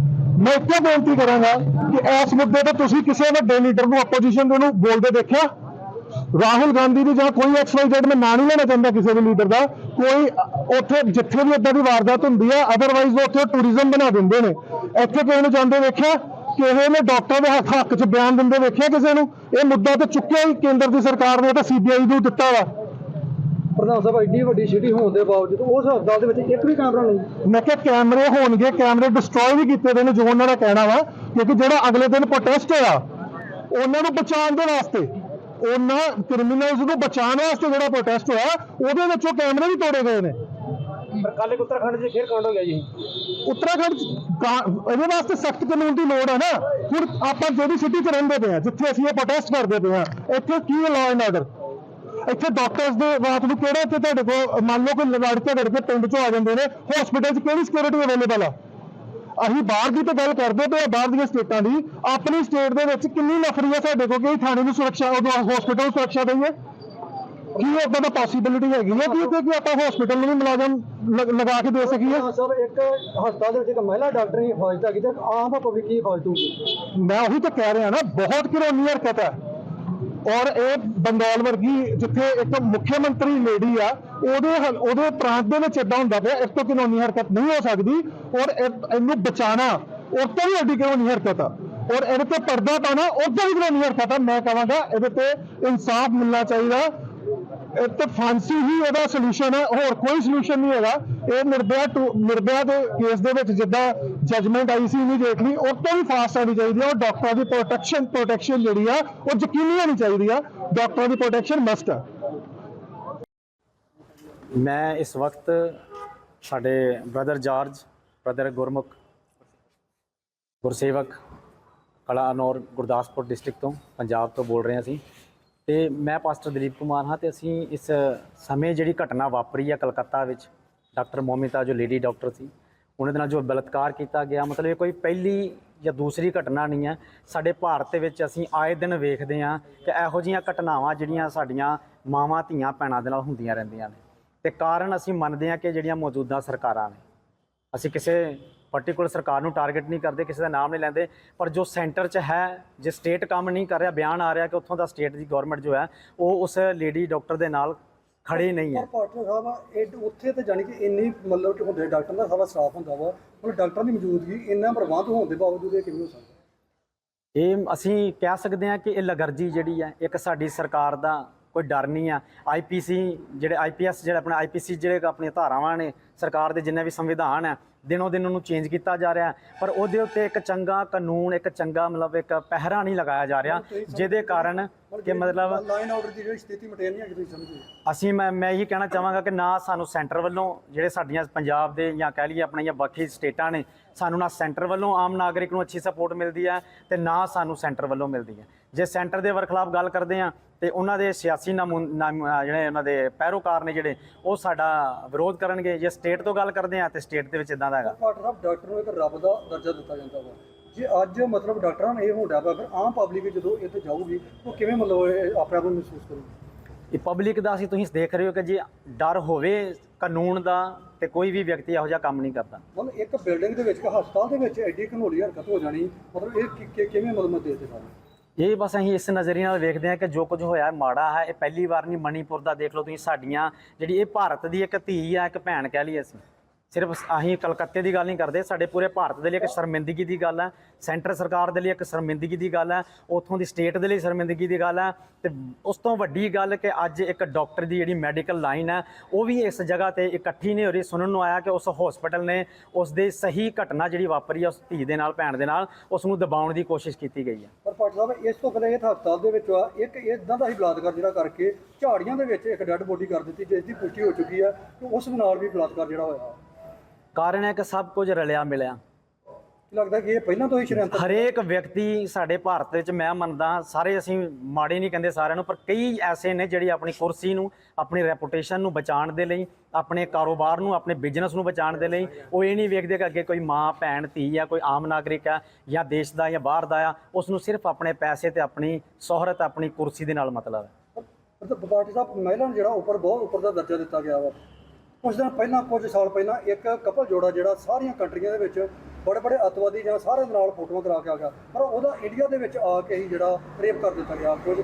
Speaker 6: ਮੈਂ ਇੱਕੋ ਬੇਨਤੀ ਕਰਾਂਗਾ ਕਿ ਇਸ ਮੁੱਦੇ ਤੇ ਤੁਸੀਂ ਕਿਸੇ ਵੱਡੇ ਲੀਡਰ ਨੂੰ ਆਪੋਜੀਸ਼ਨ ਦੇ ਨੂੰ ਬੋਲਦੇ ਦੇਖਿਆ ਰਾਹੁਲ ਗਾਂਧੀ ਦੀ ਜਾਂ ਕੋਈ ਐਕਸ ਵਾਈ ਮੈਂ ਨਾਂ ਨਹੀਂ ਲੈਣਾ ਚਾਹੁੰਦਾ ਕਿਸੇ ਵੀ ਲੀਡਰ ਦਾ। ਕੋਈ ਉੱਥੇ ਜਿੱਥੇ ਵੀ ਇਦਾਂ ਦੀ ਵਾਰਦਾਤ ਹੁੰਦੀ ਹੈ ਅਦਰਵਾਈਜ਼ ਉਹ ਉੱਥੇ ਟੂਰਿਜ਼ਮ ਬਣਾ ਦਿੰਦੇ ਨੇ। ਇੱਥੇ ਕਿਸੇ ਨੂੰ ਜਾਂਦੇ ਵੇਖਿਆ, ਕਿਸੇ ਨੇ ਡਾਕਟਰ ਦੇ ਹੱਕ ਹੱਕ 'ਚ ਬਿਆਨ ਦਿੰਦੇ ਵੇਖਿਆ ਕਿਸੇ ਨੂੰ। ਇਹ ਮੁੱਦਾ ਤੇ ਚੁੱਕਿਆ ਹੀ ਕੇਂਦਰ ਦੀ ਸਰਕਾਰ ਨੇ ਤਾਂ ਸੀਬੀਆਈ ਨੂੰ ਦਿੱਤਾ ਵਾ।
Speaker 4: ਪ੍ਰਧਾਨ ਸਾਹਿਬ ਐਡੀ ਵੱਡੀ ਸਿਟੀ ਹੋਣ ਦੇ ਬਾਵਜੂਦ ਉਸ ਹਸਪਤਾਲ ਦੇ ਵਿੱਚ ਇੱਕ ਵੀ ਕੈਮਰਾ ਨਹੀਂ।
Speaker 6: ਮੈਂ ਕਿਹਾ ਕੈਮਰੇ ਹੋਣਗੇ ਕੈਮਰੇ ਡਿਸਟਰੋਏ ਵੀ ਕੀਤੇ ਗਏ ਨੇ ਜੋ ਉਹਨਾਂ ਦਾ ਕਹਿਣਾ ਵਾ ਕਿਉਂਕਿ ਜਿਹੜਾ ਅਗਲੇ ਦਿਨ ਪ੍ਰੋਟੈਸਟ ਹੋਇਆ ਉਹਨਾਂ ਨੂੰ ਬਚਾਉਣ ਦੇ ਵਾਸਤੇ ਉਹਨਾਂ ਕ੍ਰਿਮੀਨਲਸ ਨੂੰ ਬਚਾਉਣ ਵਾਸਤੇ ਜਿਹੜਾ ਪ੍ਰੋਟੈਸਟ ਹੋਇਆ ਉਹਦੇ ਵਿੱਚੋਂ ਕੈਮਰੇ ਵੀ ਤੋੜੇ ਗਏ ਨੇ।
Speaker 5: ਪਰ ਕੱਲ ਉੱਤਰਾਖੰਡ 'ਚ ਫੇਰ ਕਾਂਡ ਹੋ ਗਿਆ ਜੀ।
Speaker 6: ਉੱਤਰਾਖੰਡ 'ਚ ਕਾ- ਇਹਦੇ ਵਾਸਤੇ ਸਖਤ ਕਾਨੂੰਨ ਦੀ ਲੋੜ ਹੈ ਨਾ। ਹੁਣ ਆਪਾਂ ਜਿਹੜੀ ਸਿਟੀ 'ਚ ਰਹਿੰਦੇ ਪਏ ਆ ਜਿੱਥੇ ਅਸੀਂ ਇਹ ਪ੍ਰੋਟੈਸਟ ਕਰਦੇ ਪਏ ਆ ਇੱਥੇ ਕੀ ਲਾਅ ਐਂਡ ਆਰਡਰ ਇੱਥੇ ਡਾਕਟਰਸ ਦੇ ਰਾਤ ਨੂੰ ਕਿਹੜੇ ਇੱਥੇ ਤੁਹਾਡੇ ਕੋਲ ਮੰਨ ਲਓ ਕੋਈ ਲੜ ਕੇ ਪਿੰਡ 'ਚੋਂ ਆ ਜਾਂਦੇ ਨੇ ਹਸਪੀਟਲ 'ਚ ਕਿਹੜੀ ਸਿਕਿਉਰਿਟੀ ਅਵੇਲੇਬਲ ਆ? ਅਸੀਂ ਬਾਹਰ ਦੀ ਤਾਂ ਗੱਲ ਕਰਦੇ ਪਏ ਆ ਬਾਹਰ ਦੀਆਂ ਸਟੇਟਾਂ ਦੀ। ਆਪਣੀ ਸਟੇਟ ਦੇ ਵਿੱਚ ਕਿੰਨੀ ਨਫਰੀ ਆ ਸਾਡੇ ਕੋਲ ਕਿ ਥਾਣੇ ਨੂੰ ਸੁਰੱਖਿਆ ਉਦੋਂ ਹਸਪੀਟਲ ਨੂੰ ਸੁਰੱਖਿਆ ਦਈਏ? ਕੀ ਏਦਾਂ ਦਾ ਪੋਸੀਬਿਲਿਟੀ ਹੈਗੀ ਹੈ ਕਿ ਕਿ ਆਪਾਂ ਹਸਪੀਟਲ ਨੂੰ ਵੀ ਮੁਲਾਜ਼ਮ ਲਗਾ ਕੇ ਦੇ ਸਕੀਏ?
Speaker 4: ਸਾਹਿਬ ਇੱਕ ਹਸਪਤਾਲ ਦੇ ਵਿੱਚ ਇੱਕ ਮਹਿਲਾ ਡਾਕਟਰ ਹੀ ਫਾਲਟ ਹੈਗੀ ਤੇ ਆਮ ਪਬਲਿਕ ਕੀ ਫਾਲਤੂ
Speaker 6: ਮੈਂ ਉਹੀ ਤਾਂ ਕਹਿ ਰਿਹਾ ਨਾ ਬਹੁਤ ਘਿਰੌਣੀ ਹਰਕਤ ਹੈ। ਔਰ ਇਹ ਬੰਗਾਲ ਵਰਗੀ ਜਿੱਥੇ ਇੱਕ ਮੁੱਖ ਮੰਤਰੀ ਲੇਡੀ ਆ, ਉਹਦੇ ਉਹਦੇ ਪ੍ਰਾਂਤ ਦੇ ਵਿੱਚ ਇਦਾਂ ਹੁੰਦਾ ਪਿਆ, ਇਸ ਤੋਂ ਕਾਨੂੰਨੀ ਹਰਕਤ ਨਹੀਂ ਹੋ ਸਕਦੀ? ਔਰ ਇਹਨੂੰ ਬਚਾਣਾ ਉਸ ਤੋਂ ਵੀ ਐਡੀ ਘਿਰੌਣੀ ਹਰਕਤ ਆ? ਔਰ ਇਹਦੇ ਤੇ ਪਰਦਾ ਪਾਣਾ ਉਹ ਤੋਂ ਵੀ ਕਾਨੂੰਨੀ ਹਰਕਤ ਆ? ਮੈਂ ਕਹਾਂਗਾ ਇਹਦੇ ਤੇ ਇਨਸਾਫ ਮਿਲਣਾ ਚਾਹੀਦਾ। ਤੇ ਫਾਂਸੀ ਹੀ ਉਹਦਾ ਸੋਲੂਸ਼ਨ ਹੈ, ਹੋਰ ਕੋਈ ਸੋਲੂਸ਼ਨ ਨਹੀਂ ਹੈਗਾ। ਇਹ ਨਿਰਭਇਆ ਨਿਰਭਇਆ ਦੇ ਕੇਸ ਦੇ ਵਿੱਚ ਜਿੱਦਾਂ ਜਜਮੈਂਟ ਆਈ ਸੀ ਇਮੀਡੀਏਟਲੀ ਉਹ ਤੋਂ ਵੀ ਫਾਸਟ ਆਣੀ ਚਾਹੀਦੀ ਹੈ ਔਰ ਡਾਕਟਰਾਂ ਦੀ ਪ੍ਰੋਟੈਕਸ਼ਨ ਪ੍ਰੋਟੈਕਸ਼ਨ ਜਿਹੜੀ ਆ, ਉਹ ਯਕੀਨੀ ਹੋਣੀ ਚਾਹੀਦੀ ਆ ਡਾਕਟਰਾਂ ਦੀ ਪ੍ਰੋਟੈਕਸ਼ਨ ਮਸਟ ਆ।
Speaker 7: ਮੈਂ ਇਸ ਵਕਤ ਸਾਡੇ brother George brother Gurmukh, Gursewak Kalanaur Gurdaspur district ਤੋਂ ਪੰਜਾਬ ਤੋਂ ਬੋਲ ਰਹੇ ਹਾਂ ਅਸੀਂ। ਤੇ ਮੈਂ ਪਾਸਟਰ ਦਲੀਪ ਕੁਮਾਰ ਹਾਂ ਤੇ ਅਸੀਂ ਇਸ ਸਮੇਂ ਜਿਹੜੀ ਘਟਨਾ ਵਾਪਰੀ ਹੈ ਕਲਕੱਤਾ ਵਿੱਚ, ਡਾਕਟਰ ਮੋਮਿਤਾ, ਜੋ ਲੇਡੀ ਡਾਕਟਰ ਸੀ ਉਹਨਾਂ ਦੇ ਨਾਲ ਜੋ ਬਲਾਤਕਾਰ ਕੀਤਾ ਗਿਆ, ਮਤਲਬ ਇਹ ਕੋਈ ਪਹਿਲੀ ਜਾਂ ਦੂਸਰੀ ਘਟਨਾ ਨਹੀਂ ਹੈ। ਸਾਡੇ ਭਾਰਤ ਦੇ ਵਿੱਚ ਅਸੀਂ ਆਏ ਦਿਨ ਵੇਖਦੇ ਹਾਂ ਕਿ ਇਹੋ ਜਿਹੀਆਂ ਘਟਨਾਵਾਂ ਜਿਹੜੀਆਂ ਸਾਡੀਆਂ ਮਾਵਾਂ, ਧੀਆਂ, ਭੈਣਾਂ ਦੇ ਨਾਲ ਹੁੰਦੀਆਂ ਰਹਿੰਦੀਆਂ ਨੇ। ਤੇ ਕਾਰਨ ਅਸੀਂ ਮੰਨਦੇ ਹਾਂ ਕਿ ਜਿਹੜੀਆਂ ਮੌਜੂਦਾ ਸਰਕਾਰਾਂ ਨੇ, ਅਸੀਂ ਕਿਸੇ ਪਾਰਟਿਕੂਲਰ ਸਰਕਾਰ ਨੂੰ ਟਾਰਗੇਟ ਨਹੀਂ ਕਰਦੇ ਕਿਸੇ ਦਾ ਨਾਮ ਨਹੀਂ ਲੈਂਦੇ ਪਰ ਜੋ ਸੈਂਟਰ 'ਚ ਹੈ ਜੇ ਸਟੇਟ ਕੰਮ ਨਹੀਂ ਕਰ ਰਿਹਾ ਬਿਆਨ ਆ ਰਿਹਾ ਕਿ ਉੱਥੋਂ ਦਾ ਸਟੇਟ ਦੀ ਗਵਰਨਮੈਂਟ ਜੋ ਹੈ ਉਹ ਉਸ ਲੇਡੀ ਡਾਕਟਰ ਦੇ ਨਾਲ ਖੜੇ ਨਹੀਂ ਹੈ।
Speaker 4: ਪਰ ਪਾਰਟਨਰ ਸਾਹਿਬ ਇਹ ਉੱਥੇ ਤੇ ਜਾਣੀ ਕਿ ਇੰਨੀ ਮਤਲਬ ਕਿ ਹੁੰਦੇ ਡਾਕਟਰ ਦਾ ਸਾਰਾ ਸਟਾਫ ਹੁੰਦਾ ਵਾ ਹੁਣ ਡਾਕਟਰਾਂ ਦੀ ਮੌਜੂਦਗੀ ਇੰਨਾ ਪ੍ਰਬੰਧ ਹੋਣ ਦੇ ਬਾਵਜੂਦ ਇਹ ਕਿਵੇਂ ਹੋ ਸਕਦਾ?
Speaker 7: ਇਹ ਅਸੀਂ ਕਹਿ ਸਕਦੇ ਹਾਂ ਕਿ ਇਹ ਲਗਰਜੀ ਜਿਹੜੀ ਹੈ ਇੱਕ ਸਾਡੀ ਸਰਕਾਰ ਦਾ ਕੋਈ ਡਰ ਨਹੀਂ ਆ ਆਈਪੀਸੀ ਜਿਹੜੇ ਆਈਪੀਐਸ ਜਿਹੜੇ ਆਪਣੇ ਆਈਪੀਸੀ ਜਿਹੜੇ ਆਪਣੀਆਂ ਧਾਰਾਵਾਂ ਨੇ ਸਰਕਾਰ ਦੇ ਜਿੰਨੇ ਵੀ ਸੰਵਿਧਾਨ ਹੈ ਦਿਨੋਂ ਦਿਨ ਉਹਨੂੰ ਚੇਂਜ ਕੀਤਾ ਜਾ ਰਿਹਾ ਪਰ ਉਹਦੇ ਉੱਤੇ ਇੱਕ ਚੰਗਾ ਕਾਨੂੰਨ ਇੱਕ ਚੰਗਾ ਮਤਲਬ ਇੱਕ ਪਹਿਰਾ ਨਹੀਂ ਲਗਾਇਆ ਜਾ ਰਿਹਾ ਜਿਹਦੇ ਕਾਰਨ ਕਿ ਮਤਲਬ
Speaker 4: ਲਾਈਨ ਆਰਡਰ ਦੀ ਜਿਹੜੀ ਸਥਿਤੀ ਮਟੇਨ ਨਹੀਂ ਹੈ ਤੁਸੀਂ ਸਮਝਦੇ
Speaker 7: ਅਸੀਂ ਮੈਂ ਮੈਂ ਇਹੀ ਕਹਿਣਾ ਚਾਹਾਂਗਾ ਕਿ ਨਾ ਸਾਨੂੰ ਸੈਂਟਰ ਵੱਲੋਂ ਜਿਹੜੇ ਸਾਡੀਆਂ ਪੰਜਾਬ ਦੇ ਜਾਂ ਕਹਿ ਲਈਏ ਆਪਣੀਆਂ ਬਾਕੀ ਸਟੇਟਾਂ ਨੇ ਸਾਨੂੰ ਨਾ ਸੈਂਟਰ ਵੱਲੋਂ ਆਮ ਨਾਗਰਿਕ ਨੂੰ ਅੱਛੀ ਸਪੋਰਟ ਮਿਲਦੀ ਹੈ ਤੇ ਨਾ ਸਾਨੂੰ ਸੈਂਟਰ ਵੱਲੋਂ ਮਿਲਦੀ ਹੈ। ਜੇ ਸੈਂਟਰ ਦੇ ਵਰਖਲਾਫ ਗੱਲ ਕਰਦੇ ਆ ਤੇ ਉਹਨਾਂ ਦੇ ਸਿਆਸੀ ਜਿਹੜੇ ਉਹਨਾਂ ਦੇ ਪੈਰੋਕਾਰ ਨੇ ਜਿਹੜੇ ਉਹ ਸਾਡਾ ਵਿਰੋਧ ਕਰਨਗੇ। ਜੇ ਸਟੇਟ ਤੋਂ ਗੱਲ ਕਰਦੇ ਆ ਤੇ ਸਟੇਟ ਦੇ ਵਿੱਚ ਇਦਾਂ ਦਾ ਹੈਗਾ।
Speaker 4: ਸਾਹਿਬ ਡਾਕਟਰ ਨੂੰ ਇੱਕ ਰੱਬ ਦਾ ਦਰਜਾ ਦਿੱਤਾ ਜਾਂਦਾ ਵਾ। ਜੇ ਅੱਜ ਮਤਲਬ ਡਾਕਟਰਾਂ ਨੂੰ ਇਹ ਹੁੰਦਾ ਵਾ ਫਿਰ ਆਮ ਪਬਲਿਕ ਜਦੋਂ ਇੱਥੇ ਜਾਊਗੀ ਉਹ ਕਿਵੇਂ ਮਤਲਬ ਆਪਣੇ ਆਪ ਨੂੰ ਮਹਿਸੂਸ ਕਰੂਗੀ?
Speaker 7: ਇਹ ਪਬਲਿਕ ਦਾ ਅਸੀਂ ਤੁਸੀਂ ਦੇਖ ਰਹੇ ਹੋ ਕਿ ਜੇ ਡਰ ਹੋਵੇ ਕਾਨੂੰਨ ਦਾ ਤੇ ਕੋਈ ਵੀ ਵਿਅਕਤੀ ਇਹੋ ਜਿਹਾ ਕੰਮ ਨਹੀਂ ਕਰਦਾ।
Speaker 4: ਮਤਲਬ ਇੱਕ ਬਿਲਡਿੰਗ ਦੇ ਵਿੱਚ ਹਸਪਤਾਲ ਦੇ ਵਿੱਚ ਐਡੀ ਘਨੋਲੀ ਹਰਕਤ ਹੋ ਜਾਣੀ ਮਤਲਬ ਇਹ ਕਿਵੇਂ ਮਤਲਬ ਦੇਖਦੇ ਸਾਨੂੰ
Speaker 7: ਇਹ ਬਸ ਅਸੀਂ ਇਸ ਨਜ਼ਰੀਏ ਨਾਲ ਵੇਖਦੇ ਹਾਂ ਕਿ ਜੋ ਕੁਝ ਹੋਇਆ, ਮਾੜਾ ਹੈ, ਇਹ ਪਹਿਲੀ ਵਾਰ ਨਹੀਂ, ਮਣੀਪੁਰ ਦਾ ਦੇਖ ਲਓ ਤੁਸੀਂ, ਸਾਡੀਆਂ ਜਿਹੜੀ ਇਹ ਭਾਰਤ ਦੀ ਇੱਕ ਧੀ ਆ, ਇੱਕ ਭੈਣ ਕਹਿ ਲਈ ਅਸੀਂ। ਸਿਰਫ ਅਸੀਂ ਕਲਕੱਤੇ ਦੀ ਗੱਲ ਨਹੀਂ ਕਰਦੇ, ਸਾਡੇ ਪੂਰੇ ਭਾਰਤ ਦੇ ਲਈ ਇੱਕ ਸ਼ਰਮਿੰਦਗੀ ਦੀ ਗੱਲ ਹੈ, ਸੈਂਟਰ ਸਰਕਾਰ ਦੇ ਲਈ ਇੱਕ ਸ਼ਰਮਿੰਦਗੀ ਦੀ ਗੱਲ ਹੈ, ਉੱਥੋਂ ਦੀ ਸਟੇਟ ਦੇ ਲਈ ਸ਼ਰਮਿੰਦਗੀ ਦੀ ਗੱਲ ਹੈ, ਤੇ ਉਸ ਤੋਂ ਵੱਡੀ ਗੱਲ ਕਿ ਅੱਜ ਇੱਕ ਡਾਕਟਰ ਦੀ ਜਿਹੜੀ ਮੈਡੀਕਲ ਲਾਈਨ ਹੈ, ਉਹ ਵੀ ਇਸ ਜਗ੍ਹਾ ਤੇ ਇਕੱਠੀ ਨਹੀਂ ਹੋ ਰਹੀ। ਸੁਣਨ ਨੂੰ ਆਇਆ ਕਿ ਉਸ ਹਸਪੀਟਲ ਨੇ ਉਸ ਦੇ ਸਹੀ ਘਟਨਾ ਜਿਹੜੀ ਵਾਪਰੀ ਹੈ ਉਸ ਧੀ ਦੇ ਨਾਲ, ਭੈਣ ਦੇ ਨਾਲ, ਉਸ ਨੂੰ ਦਬਾਉਣ ਦੀ ਕੋਸ਼ਿਸ਼ ਕੀਤੀ ਗਈ ਹੈ।
Speaker 4: ਪਰ ਪਾਟਰ ਸਾਹਿਬ, ਇਸ ਤੋਂ ਪਹਿਲੇ ਇਹ ਹਸਪਤਾਲ ਦੇ ਵਿੱਚ ਆ, ਇੱਕ ਇਦਾਂ ਦਾ ਹੀ ਬਲਾਤਕਾਰ ਜਿਹੜਾ ਕਰਕੇ ਝਾੜੀਆਂ ਦੇ ਵਿੱਚ ਇੱਕ ਡੈੱਡ ਬੋਡੀ ਕਰ ਦਿੱਤੀ, ਜਿਸ ਦੀ ਪੁਸ਼ਟੀ ਹੋ ਚੁੱਕੀ ਹੈ ਕਿ ਉਸ ਨਾਲ ਵੀ ਬਲਾਤਕਾਰ ਜਿਹੜਾ ਹੋਇਆ।
Speaker 7: ਕਾਰਨ ਹੈ ਕਿ ਸਭ ਕੁਝ ਰਲਿਆ ਮਿਲਿਆ।
Speaker 4: ਕੀ ਲੱਗਦਾ ਕਿ ਇਹ ਪਹਿਲਾਂ ਤੋਂ ਹੀ ਸ਼ਰੇਆਮ
Speaker 7: ਹਰੇਕ ਵਿਅਕਤੀ ਸਾਡੇ ਭਾਰਤ ਵਿੱਚ ਮੈਂ ਮੰਨਦਾ ਸਾਰੇ ਅਸੀਂ ਮਾੜੇ ਨਹੀਂ ਕਹਿੰਦੇ ਸਾਰਿਆਂ ਨੂੰ ਪਰ ਕਈ ਐਸੇ ਨੇ ਜਿਹੜੀ ਆਪਣੀ ਕੁਰਸੀ ਨੂੰ ਆਪਣੀ ਰੈਪੂਟੇਸ਼ਨ ਨੂੰ ਬਚਾਉਣ ਦੇ ਲਈ ਆਪਣੇ ਕਾਰੋਬਾਰ ਨੂੰ ਆਪਣੇ ਬਿਜ਼ਨਸ ਨੂੰ ਬਚਾਉਣ ਦੇ ਲਈ ਉਹ ਇਹ ਨਹੀਂ ਵੇਖਦੇ ਕਿ ਅੱਗੇ ਕੋਈ ਮਾਂ ਭੈਣ ਧੀ ਆ ਕੋਈ ਆਮ ਨਾਗਰਿਕ ਆ ਜਾਂ ਦੇਸ਼ ਦਾ ਜਾਂ ਬਾਹਰ ਦਾ ਆ ਉਸ ਨੂੰ ਸਿਰਫ ਆਪਣੇ ਪੈਸੇ ਤੇ ਆਪਣੀ ਸ਼ੋਹਰਤ ਆਪਣੀ ਕੁਰਸੀ ਦੇ ਨਾਲ ਮਤਲਬ ਹੈ।
Speaker 4: ਮਤਲਬ ਪਾਟਰ ਸਾਹਿਬ ਮਹਿਲਾ ਨੂੰ ਜਿਹੜਾ ਉੱਪਰ ਬਹੁਤ ਉੱਪਰ ਦਾ ਦਰਜਾ ਦਿੱਤਾ ਗਿਆ ਵਾ। ਕੁਝ ਦਿਨ ਪਹਿਲਾਂ, ਕੁਝ ਸਾਲ ਪਹਿਲਾਂ ਇੱਕ ਕਪਲ ਜੋੜਾ ਜਿਹੜਾ ਸਾਰੀਆਂ ਕੰਟਰੀਆਂ ਦੇ ਵਿੱਚ ਬੜੇ ਬੜੇ ਅੱਤਵਾਦੀ ਜਾਂ ਸਾਰਿਆਂ ਦੇ ਨਾਲ ਫੋਟੋਆਂ ਕਰਾ ਕੇ ਆ ਗਿਆ। ਪਰ ਉਹਦਾ ਇੰਡੀਆ ਦੇ ਵਿੱਚ ਆ ਕੇ ਹੀ ਜਿਹੜਾ ਰੇਪ ਕਰ ਦਿੱਤਾ ਗਿਆ। ਕੁਝ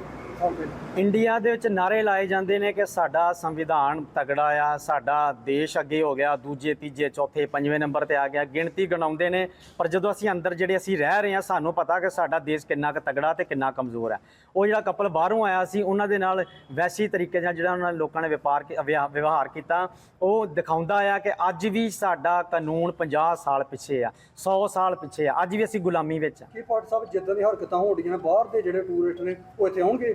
Speaker 7: ਇੰਡੀਆ ਦੇ ਵਿੱਚ ਨਾਰੇ ਲਾਏ ਜਾਂਦੇ ਨੇ ਕਿ ਸਾਡਾ ਸੰਵਿਧਾਨ ਤਗੜਾ ਆ ਸਾਡਾ ਦੇਸ਼ ਅੱਗੇ ਹੋ ਗਿਆ ਦੂਜੇ ਤੀਜੇ ਚੌਥੇ ਪੰਜਵੇਂ ਨੰਬਰ ਤੇ ਆ ਗਿਆ ਗਿਣਤੀ ਗਣਾਉਂਦੇ ਨੇ। ਪਰ ਜਦੋਂ ਅਸੀਂ ਅੰਦਰ ਜਿਹੜੇ ਅਸੀਂ ਰਹਿ ਰਹੇ ਹਾਂ ਸਾਨੂੰ ਪਤਾ ਕਿ ਸਾਡਾ ਦੇਸ਼ ਕਿੰਨਾ ਕੁ ਤਗੜਾ ਤੇ ਕਿੰਨਾ ਕਮਜ਼ੋਰ ਹੈ। ਉਹ ਜਿਹੜਾ ਕਪਲ ਬਾਹਰੋਂ ਆਇਆ ਸੀ ਉਹਨਾਂ ਦੇ ਨਾਲ ਵੈਸੀ ਤਰੀਕੇ ਨਾਲ ਜਿਹੜਾ ਉਹਨਾਂ ਲੋਕਾਂ ਨੇ ਵਪਾਰ ਵਿਵਹਾਰ ਕੀਤਾ। ਉਹ ਦਿਖਾਉਂਦਾ ਆ ਕਿ ਅੱਜ ਵੀ ਸਾਡਾ ਕਾਨੂੰਨ 50 ਸਾਲ ਪਿੱਛੇ ਆ 100 ਸਾਲ ਪਿੱਛੇ ਆ। ਅੱਜ ਵੀ ਅਸੀਂ ਗੁਲਾਮੀ ਵਿੱਚ ਆ।
Speaker 4: ਕੀ ਪਾਟਰ ਸਾਹਿਬ ਜਿੱਦਾਂ ਦੀ ਹਰਕਤਾਂ ਹੋਣੀਆਂ ਬਾਹਰ ਦੇ ਜਿਹੜੇ ਟੂਰਿਸਟ ਨੇ ਉਹ ਇੱਥੇ ਆਉਣਗੇ?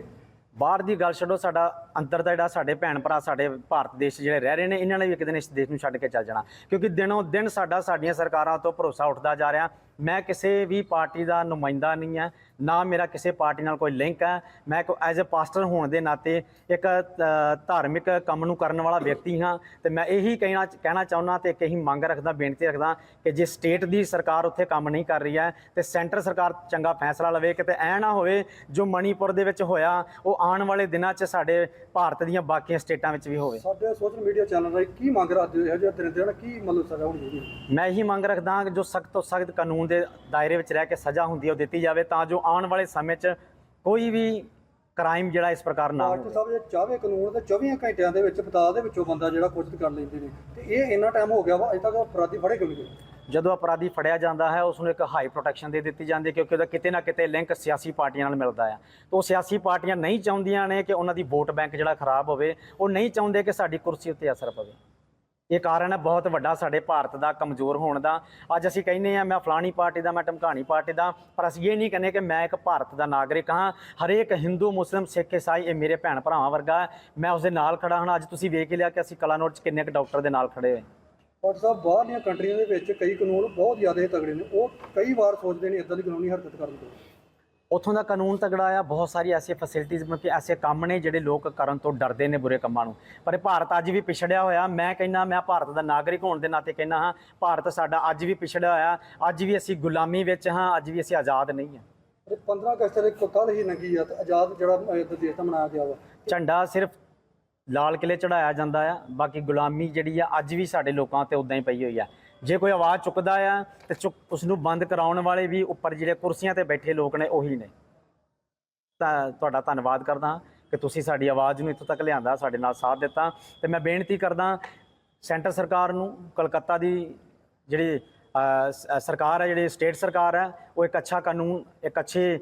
Speaker 7: ਬਾਹਰ ਦੀ ਗੱਲ ਛੱਡੋ, ਸਾਡਾ ਅੰਦਰ ਦਾ ਜਿਹੜਾ ਸਾਡੇ ਭੈਣ ਭਰਾ, ਸਾਡੇ ਭਾਰਤ ਦੇਸ਼ ਜਿਹੜੇ ਰਹਿ ਰਹੇ ਨੇ, ਇਹਨਾਂ ਨੇ ਵੀ ਇੱਕ ਦਿਨ ਇਸ ਦੇਸ਼ ਨੂੰ ਛੱਡ ਕੇ ਚੱਲ ਜਾਣਾ। ਕਿਉਂਕਿ ਦਿਨੋਂ ਦਿਨ ਸਾਡਾ, ਸਾਡੀਆਂ ਸਰਕਾਰਾਂ ਤੋਂ ਭਰੋਸਾ ਉੱਠਦਾ ਜਾ ਰਿਹਾ। ਮੈਂ ਕਿਸੇ ਵੀ ਪਾਰਟੀ ਦਾ ਨੁਮਾਇੰਦਾ ਨਹੀਂ ਹਾਂ ਨਾ ਮੇਰਾ ਕਿਸੇ ਪਾਰਟੀ ਨਾਲ ਕੋਈ ਲਿੰਕ ਹੈ। ਮੈਂ ਕੋ ਐਜ਼ ਅ ਪਾਸਟਰ ਹੋਣ ਦੇ ਨਾਤੇ ਇੱਕ ਧਾਰਮਿਕ ਕੰਮ ਨੂੰ ਕਰਨ ਵਾਲਾ ਵਿਅਕਤੀ ਹਾਂ ਤੇ ਮੈਂ ਇਹੀ ਕਹਿਣਾ ਕਹਿਣਾ ਚਾਹੁੰਦਾ ਤੇ ਇੱਕ ਇਹੀ ਮੰਗ ਰੱਖਦਾ ਬੇਨਤੀ ਰੱਖਦਾ ਕਿ ਜੇ ਸਟੇਟ ਦੀ ਸਰਕਾਰ ਉੱਥੇ ਕੰਮ ਨਹੀਂ ਕਰ ਰਹੀ ਹੈ ਤੇ ਸੈਂਟਰ ਸਰਕਾਰ ਚੰਗਾ ਫੈਸਲਾ ਲਵੇ ਕਿਤੇ ਐ ਨਾ ਹੋਵੇ ਜੋ ਮਣੀਪੁਰ ਦੇ ਵਿੱਚ ਹੋਇਆ ਉਹ ਆਉਣ ਵਾਲੇ ਦਿਨਾਂ 'ਚ ਸਾਡੇ ਭਾਰਤ ਦੀਆਂ ਬਾਕੀਆਂ ਸਟੇਟਾਂ ਵਿੱਚ ਵੀ ਹੋਵੇ।
Speaker 4: ਸਾਡੇ ਸੋਸ਼ਲ ਮੀਡੀਆ ਚੈਨਲ ਰਾਹੀਂ ਕੀ ਮੰਗ ਰੱਖਦੇ ਹੋ? ਇਹੋ ਜਿਹੇ ਦਿਨ ਦਿਨ ਕੀ ਮਤਲਬ ਸਜ਼ਾ ਹੋਣੀ ਚਾਹੀਦੀ?
Speaker 7: ਮੈਂ ਇਹੀ ਮੰਗ ਰੱਖਦਾ ਜੋ ਸਖਤ ਤੋਂ ਸਖਤ ਕਾਨੂੰਨ ਦੇ ਦਾਇਰੇ ਵਿੱਚ ਰਹਿ ਕੇ ਸਜ਼ਾ ਹੁੰਦੀ ਹੈ ਉਹ ਦਿੱਤੀ ਜਾਵੇ ਤਾਂ ਜੋ ਆਉਣ ਵਾਲੇ ਸਮੇਂ 'ਚ ਕੋਈ ਵੀ ਕ੍ਰਾਈਮ ਜਿਹੜਾ ਇਸ ਪ੍ਰਕਾਰ ਨਾ ਹੋਵੇ।
Speaker 4: ਸਾਹਿਬ ਜੇ ਚਾਹਵੇ ਕਾਨੂੰਨ ਤੇ 24 ਘੰਟਿਆਂ ਦੇ ਵਿੱਚ ਬਤਾ ਦੇ ਵਿੱਚੋਂ ਬੰਦਾ ਜਿਹੜਾ ਕੁਝ ਕਰ ਲੈਂਦੇ ਨੇ। ਤੇ ਇਹ ਇੰਨਾ ਟਾਈਮ ਹੋ ਗਿਆ ਵਾ ਅਜੇ ਤੱਕ ਅਪਰਾਧੀ ਫੜੇ ਕਿਉਂ ਨਹੀਂ
Speaker 7: ਜਦੋਂ ਅਪਰਾਧੀ ਫੜਿਆ ਜਾਂਦਾ ਹੈ ਉਸ ਨੂੰ ਇੱਕ ਹਾਈ ਪ੍ਰੋਟੈਕਸ਼ਨ ਦੇ ਦਿੱਤੀ ਜਾਂਦੀ ਹੈ ਕਿਉਂਕਿ ਉਹਦਾ ਕਿਤੇ ਨਾ ਕਿਤੇ ਲਿੰਕ ਸਿਆਸੀ ਪਾਰਟੀਆਂ ਨਾਲ ਮਿਲਦਾ ਹੈ ਤਾਂ ਉਹ ਸਿਆਸੀ ਪਾਰਟੀਆਂ ਨਹੀਂ ਚਾਹੁੰਦੀਆਂ ਨੇ ਕਿ ਉਹਨਾਂ ਦੀ ਵੋਟ ਬੈਂਕ ਜਿਹੜਾ ਖਰਾਬ ਹੋਵੇ ਉਹ ਨਹੀਂ ਚਾਹੁੰਦੇ ਕਿ ਸਾਡੀ ਕੁਰਸੀ ਉੱਤੇ ਅਸਰ ਪਵੇ। ਇਹ ਕਾਰਨ ਹੈ, ਬਹੁਤ ਵੱਡਾ ਸਾਡੇ ਭਾਰਤ ਦਾ ਕਮਜ਼ੋਰ ਹੋਣ ਦਾ। ਅੱਜ ਅਸੀਂ ਕਹਿੰਦੇ ਆ ਮੈਂ ਫਲਾਣੀ ਪਾਰਟੀ ਦਾ, ਮੈਂ ਟਮਕਾਣੀ ਪਾਰਟੀ ਦਾ, ਪਰ ਅਸੀਂ ਇਹ ਨਹੀਂ ਕਹਿੰਦੇ ਕਿ ਮੈਂ ਇੱਕ ਭਾਰਤ ਦਾ ਨਾਗਰਿਕ ਹਾਂ। ਹਰੇਕ ਹਿੰਦੂ, ਮੁਸਲਿਮ, ਸਿੱਖ ਈਸਾਈ ਇਹ ਮੇਰੇ ਭੈਣ ਭਰਾਵਾਂ ਵਰਗਾ ਮੈਂ ਉਸ ਦੇ ਨਾਲ ਖੜਾ ਹਾਂ। ਅੱਜ ਤੁਸੀਂ ਵੇਖ ਲਿਆ ਕਿ ਅਸੀਂ ਕਲਾਨੋਟ 'ਚ ਕਿੰਨੇ ਕੁ ਡਾਕਟਰ ਦੇ ਨਾਲ ਖੜੇ ਹੋਏ।
Speaker 4: ਡਾਕਟਰ ਸਾਹਿਬ, ਬਾਹਰਲੀਆਂ ਕੰਟਰੀਆਂ ਦੇ ਵਿੱਚ ਕਈ ਕਾਨੂੰਨ ਬਹੁਤ ਜ਼ਿਆਦਾ ਤਗੜੇ ਨੇ। ਉਹ ਕਈ ਵਾਰ ਸੋਚਦੇ ਨੇ ਇਦਾਂ ਦੀ ਕਾਨੂੰਨੀ ਹਰਕਤ ਕਰਨ ਤੋਂ।
Speaker 7: ਉੱਥੋਂ ਦਾ ਕਾਨੂੰਨ ਤਗੜਾ ਆ ਬਹੁਤ ਸਾਰੀ ਐਸੀ ਫੈਸਿਲਿਟੀਆਂ ਮਤਲਬ ਕਿ ਐਸੇ ਕੰਮ ਨੇ ਜਿਹੜੇ ਲੋਕ ਕਰਨ ਤੋਂ ਡਰਦੇ ਨੇ ਬੁਰੇ ਕੰਮਾਂ ਨੂੰ। ਪਰ ਭਾਰਤ ਅੱਜ ਵੀ ਪਿਛੜਿਆ ਹੋਇਆ ਮੈਂ ਕਹਿੰਦਾ ਮੈਂ ਭਾਰਤ ਦਾ ਨਾਗਰਿਕ ਹੋਣ ਦੇ ਨਾਤੇ ਕਹਿੰਦਾ ਹਾਂ ਭਾਰਤ ਸਾਡਾ ਅੱਜ ਵੀ ਪਿਛੜਿਆ ਹੋਇਆ ਅੱਜ ਵੀ ਅਸੀਂ ਗੁਲਾਮੀ ਵਿੱਚ ਹਾਂ ਅੱਜ ਵੀ ਅਸੀਂ ਆਜ਼ਾਦ ਨਹੀਂ ਹਾਂ।
Speaker 4: ਤੇ 15 ਅਗਸਤ ਦੇ ਕੱਲ ਹੀ ਲੰਗੀ ਆ ਤੇ ਆਜ਼ਾਦ ਜਿਹੜਾ ਦੇਸ਼ ਦਾ ਮਨਾਇਆ ਗਿਆ ਵਾ।
Speaker 7: ਝੰਡਾ ਸਿਰਫ ਲਾਲ ਕਿਲੇ ਚੜਾਇਆ ਜਾਂਦਾ ਆ ਬਾਕੀ ਗੁਲਾਮੀ ਜਿਹੜੀ ਆ ਅੱਜ ਵੀ ਸਾਡੇ ਲੋਕਾਂ ਤੇ ਉਦਾਂ ਹੀ ਪਈ ਹੋਈ ਆ। ਜੇ ਕੋਈ ਆਵਾਜ਼ ਚੁੱਕਦਾ ਆ ਤੇ ਚੁੱਕ ਉਸ ਨੂੰ ਬੰਦ ਕਰਾਉਣ ਵਾਲੇ ਵੀ ਉੱਪਰ ਜਿਹੜੇ ਕੁਰਸੀਆਂ ਤੇ ਬੈਠੇ ਲੋਕ ਨੇ ਉਹੀ ਨੇ। ਤਾਂ ਤੁਹਾਡਾ ਧੰਨਵਾਦ ਕਰਦਾ ਕਿ ਤੁਸੀਂ ਸਾਡੀ ਆਵਾਜ਼ ਨੂੰ ਇੱਥੋਂ ਤੱਕ ਲਿਆਂਦਾ, ਸਾਡੇ ਨਾਲ ਸਾਥ ਦਿੱਤਾ। ਤੇ ਮੈਂ ਬੇਨਤੀ ਕਰਦਾ, ਸੈਂਟਰ ਸਰਕਾਰ ਨੂੰ ਕਲਕੱਤਾ ਦੀ ਜਿਹੜੀ ਸਰਕਾਰ ਹੈ ਜਿਹੜੀ ਸਟੇਟ ਸਰਕਾਰ ਹੈ ਉਹ ਇੱਕ ਅੱਛਾ ਕਾਨੂੰਨ ਇੱਕ ਅੱਛੇ